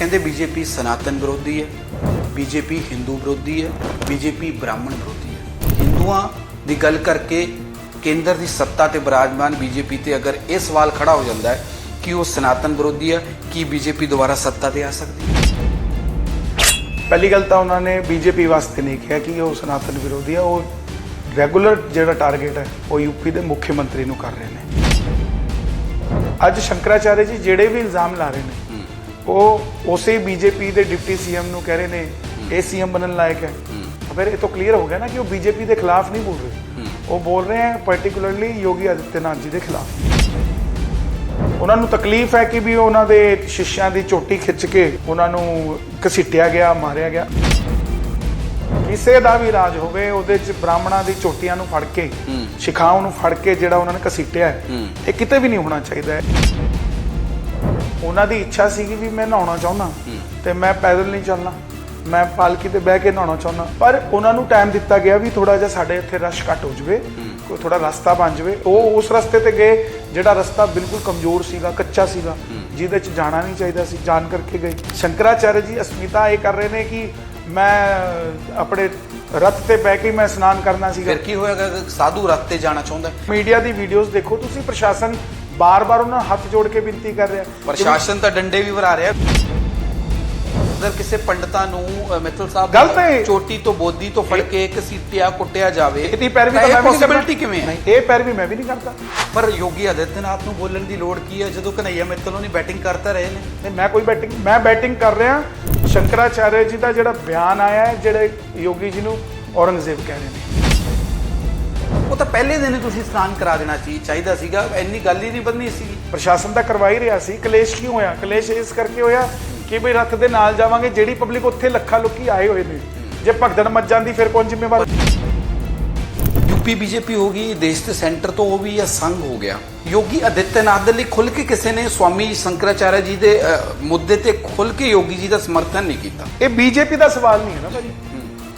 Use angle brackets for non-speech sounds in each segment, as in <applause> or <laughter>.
ਕਹਿੰਦੇ ਬੀਜੇਪੀ ਸਨਾਤਨ ਵਿਰੋਧੀ ਹੈ, ਬੀਜੇਪੀ ਹਿੰਦੂ ਵਿਰੋਧੀ ਹੈ, ਬੀਜੇਪੀ ਬ੍ਰਾਹਮਣ ਵਿਰੋਧੀ ਹੈ। ਹਿੰਦੂਆਂ ਦੀ ਗੱਲ ਕਰਕੇ ਕੇਂਦਰ ਦੀ ਸੱਤਾ ਤੇ ਬਿਰਾਜਮਾਨ ਬੀਜੇਪੀ ਤੇ ਅਗਰ ਇਹ ਸਵਾਲ ਖੜਾ ਹੋ ਜਾਂਦਾ ਹੈ ਕਿ ਉਹ ਸਨਾਤਨ ਵਿਰੋਧੀ ਹੈ, ਕੀ ਬੀਜੇਪੀ ਦੁਬਾਰਾ ਸੱਤਾ ਤੇ ਆ ਸਕਦੀ ਹੈ? ਪਹਿਲੀ ਗੱਲ ਤਾਂ ਉਹਨਾਂ ਨੇ ਬੀਜੇਪੀ ਵਾਸਤੇ ਨਹੀਂ ਕਿਹਾ ਕਿ ਉਹ ਸਨਾਤਨ ਵਿਰੋਧੀ ਹੈ, ਉਹ ਰੈਗੂਲਰ ਜਿਹੜਾ ਟਾਰਗੇਟ ਹੈ, ਉਹ ਯੂਪੀ ਦੇ ਮੁੱਖ ਮੰਤਰੀ ਨੂੰ ਕਰ ਰਹੇ ਨੇ। ਅੱਜ ਸ਼ੰਕਰਾਚਾਰਿਆ ਜੀ ਜਿਹੜੇ ਵੀ ਇਲਜ਼ਾਮ ਲਾ ਰਹੇ ਨੇ ਉਹ ਉਸੇ ਬੀਜੇਪੀ ਦੇ ਡਿਪਟੀ ਸੀਐਮ ਨੂੰ ਕਹਿ ਰਹੇ ਨੇ ਇਹ ਸੀਐਮ ਬਣਨ ਲਾਇਕ ਹੈ। ਫਿਰ ਇਹ ਤਾਂ ਕਲੀਅਰ ਹੋ ਗਿਆ ਨਾ ਕਿ ਉਹ ਬੀਜੇਪੀ ਦੇ ਖਿਲਾਫ ਨਹੀਂ ਬੋਲ ਰਹੇ। ਉਹ ਬੋਲ ਰਹੇ ਹੈ ਪਾਰਟਿਕੂਲਰਲੀ ਯੋਗੀ ਆਦਿੱਤਿਆਨਾਥ ਜੀ ਦੇ ਖਿਲਾਫ। ਉਹਨਾਂ ਨੂੰ ਤਕਲੀਫ ਹੈ ਕਿ ਵੀ ਉਹਨਾਂ ਦੇ ਸ਼ਿష్ਯਾਂ ਦੀ ਚੋਟੀ ਖਿੱਚ ਕੇ ਉਹਨਾਂ ਨੂੰ ਘਸੀਟਿਆ ਗਿਆ ਮਾਰਿਆ ਗਿਆ। ਕਿਸੇ ਦਾ ਵੀ ਰਾਜ ਹੋਵੇ ਉਹਦੇ ਚ ਬ੍ਰਾਹਮਣਾਂ ਦੀ ਚੋਟੀਆਂ ਨੂੰ ਫੜ ਕੇ ਸ਼ਿਖਾਵਾਂ ਨੂੰ ਫੜ ਕੇ ਜਿਹੜਾ ਉਹਨਾਂ ਨੇ ਘਸੀਟਿਆ ਇਹ ਕਿਤੇ ਵੀ ਨਹੀਂ ਹੋਣਾ ਚਾਹੀਦਾ ਹੈ। ਉਹਨਾਂ ਦੀ ਇੱਛਾ ਸੀਗੀ ਵੀ ਮੈਂ ਨਹਾਉਣਾ ਚਾਹੁੰਦਾ। ਤੇ ਮੈਂ ਪੈਦਲ ਨਹੀਂ ਚੱਲਣਾ। ਮੈਂ ਪਾਲਕੀ ਤੇ ਬਹਿ ਕੇ ਨਹਾਉਣਾ ਚਾਹੁੰਦਾ। ਪਰ ਉਹਨਾਂ ਨੂੰ ਟਾਈਮ ਦਿੱਤਾ ਗਿਆ ਵੀ ਥੋੜਾ ਜਿਹਾ ਸਾਡੇ ਇੱਥੇ ਰਸ਼ ਘੱਟ ਹੋ ਜਵੇ। ਕੋਈ ਥੋੜਾ ਰਸਤਾ ਬਣ ਜਵੇ। ਉਹ ਉਸ ਰਸਤੇ ਤੇ ਗਏ ਜਿਹੜਾ ਰਸਤਾ ਬਿਲਕੁਲ ਕਮਜ਼ੋਰ ਸੀਗਾ ਕੱਚਾ ਸੀਗਾ। ਜਿਹਦੇ ਚ ਜਾਣਾ ਨਹੀਂ ਚਾਹੀਦਾ ਸੀ ਜਾਣ ਕਰਕੇ ਗਏ। ਸ਼ੰਕਰਾਚਾਰਿਆ ਜੀ ਅਸਮਿਤਾ ਇਹ ਕਰ ਰਹੇ ਨੇ ਕਿ ਮੈਂ ਆਪਣੇ ਰਥ ਤੇ ਬਹਿ ਕੇ ਮੈਂ ਇਸ਼ਨਾਨ ਕਰਨਾ ਸੀਗਾ। ਫਿਰ ਕੀ ਹੋਏਗਾ ਸਾਧੂ ਰਸਤੇ ਤੇ ਜਾਣਾ ਚਾਹੁੰਦਾ? ਮੀਡੀਆ ਦੀ ਵੀਡੀਓਜ਼ ਦੇਖੋ। ਤੁਸੀਂ ਪ੍ਰਸ਼ਾਸਨ ਬਾਰ-ਬਾਰ ਉਹਨਾਂ ਨੂੰ ਹੱਥ ਜੋੜ ਕੇ ਬੇਨਤੀ ਕਰ ਰਿਹਾ। ਪ੍ਰਸ਼ਾਸਨ ਤਾਂ ਡੰਡੇ ਵੀ ਵਰਾ ਰਿਹਾ। ਅਗਰ ਕਿਸੇ ਪੰਡਤਾਂ ਨੂੰ ਮਿੱਤਲ ਸਾਹਿਬ ਗਲਤ ਹੈ। ਚੋਟੀ ਤੋਂ ਬੋਦੀ ਤੋਂ ਫੜ ਕੇ ਘਸੀਟਿਆ ਕੁੱਟਿਆ ਜਾਵੇ ਇਹਦੀ ਪੈਰਵੀ ਤਾਂ ਮੈਂ ਕਰਦਾ। ਕਿਵੇਂ ਹੈ? ਇਹ ਪੈਰਵੀ ਮੈਂ ਵੀ ਨਹੀਂ ਕਰਦਾ। ਪਰ ਯੋਗੀ ਆਦਿੱਤਿਆਨਾਥ ਨੂੰ ਬੋਲਣ ਦੀ ਲੋੜ ਕੀ ਹੈ? ਜਦੋਂ ਕਨਈਆ ਮਿੱਤਲ ਉਹਨੇ ਬੈਟਿੰਗ ਕਰਤਾ ਰਹੇ ਨੇ। ਨਹੀਂ ਮੈਂ ਕੋਈ ਬੈਟਿੰਗ ਮੈਂ ਬੈਟਿੰਗ ਕਰ ਰਿਹਾ। ਸ਼ੰਕਰਾਚਾਰਿਆ ਜੀ ਦਾ ਜਿਹੜਾ ਬਿਆਨ ਆਇਆ ਹੈ ਜਿਹੜੇ ਯੋਗੀ ਜੀ ਨੂੰ ਔਰੰਗਜ਼ੇਬ ਕਹਿ ਰਹੇ ਨੇ। ਉਹ ਤਾਂ ਪਹਿਲੇ ਦਿਨ ਹੀ ਤੁਸੀਂ ਇਸ਼ਨਾਨ ਕਰਾ ਦੇਣਾ ਚਾਹੀ- ਚਾਹੀਦਾ ਸੀਗਾ। ਇੰਨੀ ਗੱਲ ਹੀ ਨਹੀਂ ਬੰਨੀ ਸੀ। ਪ੍ਰਸ਼ਾਸਨ ਤਾਂ ਕਰਵਾ ਹੀ ਰਿਹਾ ਸੀ। ਕਲੇਸ਼ ਕਿਉਂ ਹੋਇਆ? ਕਲੇਸ਼ ਇਸ ਕਰਕੇ ਹੋਇਆ ਕਿ ਵੀ ਰੱਥ ਦੇ ਨਾਲ ਜਾਵਾਂਗੇ ਜਿਹੜੀ ਪਬਲਿਕ ਉੱਥੇ ਲੱਖਾਂ ਲੋਕੀ ਆਏ ਹੋਏ ਨੇ। ਜੇ ਭਗਦੜ ਮੱਚ ਜਾਂਦੀ ਫਿਰ ਕੌਣ ਜ਼ਿੰਮੇਵਾਰ? ਯੂਪੀ ਬੀਜੇਪੀ ਹੋ ਗਈ ਦੇਸ਼ ਦੇ ਸੈਂਟਰ ਤੋਂ ਉਹ ਵੀ ਇਹ ਸੰਘ ਹੋ ਗਿਆ। ਯੋਗੀ ਆਦਿੱਤਿਆਨਾਥ ਦੇ ਲਈ ਖੁੱਲ ਕੇ ਕਿਸੇ ਨੇ ਸਵਾਮੀ ਸ਼ੰਕਰਾਚਾਰਿਆ ਜੀ ਦੇ ਮੁੱਦੇ ਤੇ ਖੁੱਲ ਕੇ ਯੋਗੀ ਜੀ ਦਾ ਸਮਰਥਨ ਨਹੀਂ ਕੀਤਾ। ਇਹ ਬੀਜੇਪੀ ਦਾ ਸਵਾਲ ਨਹੀਂ ਹੈ ਨਾ ਭਾਜੀ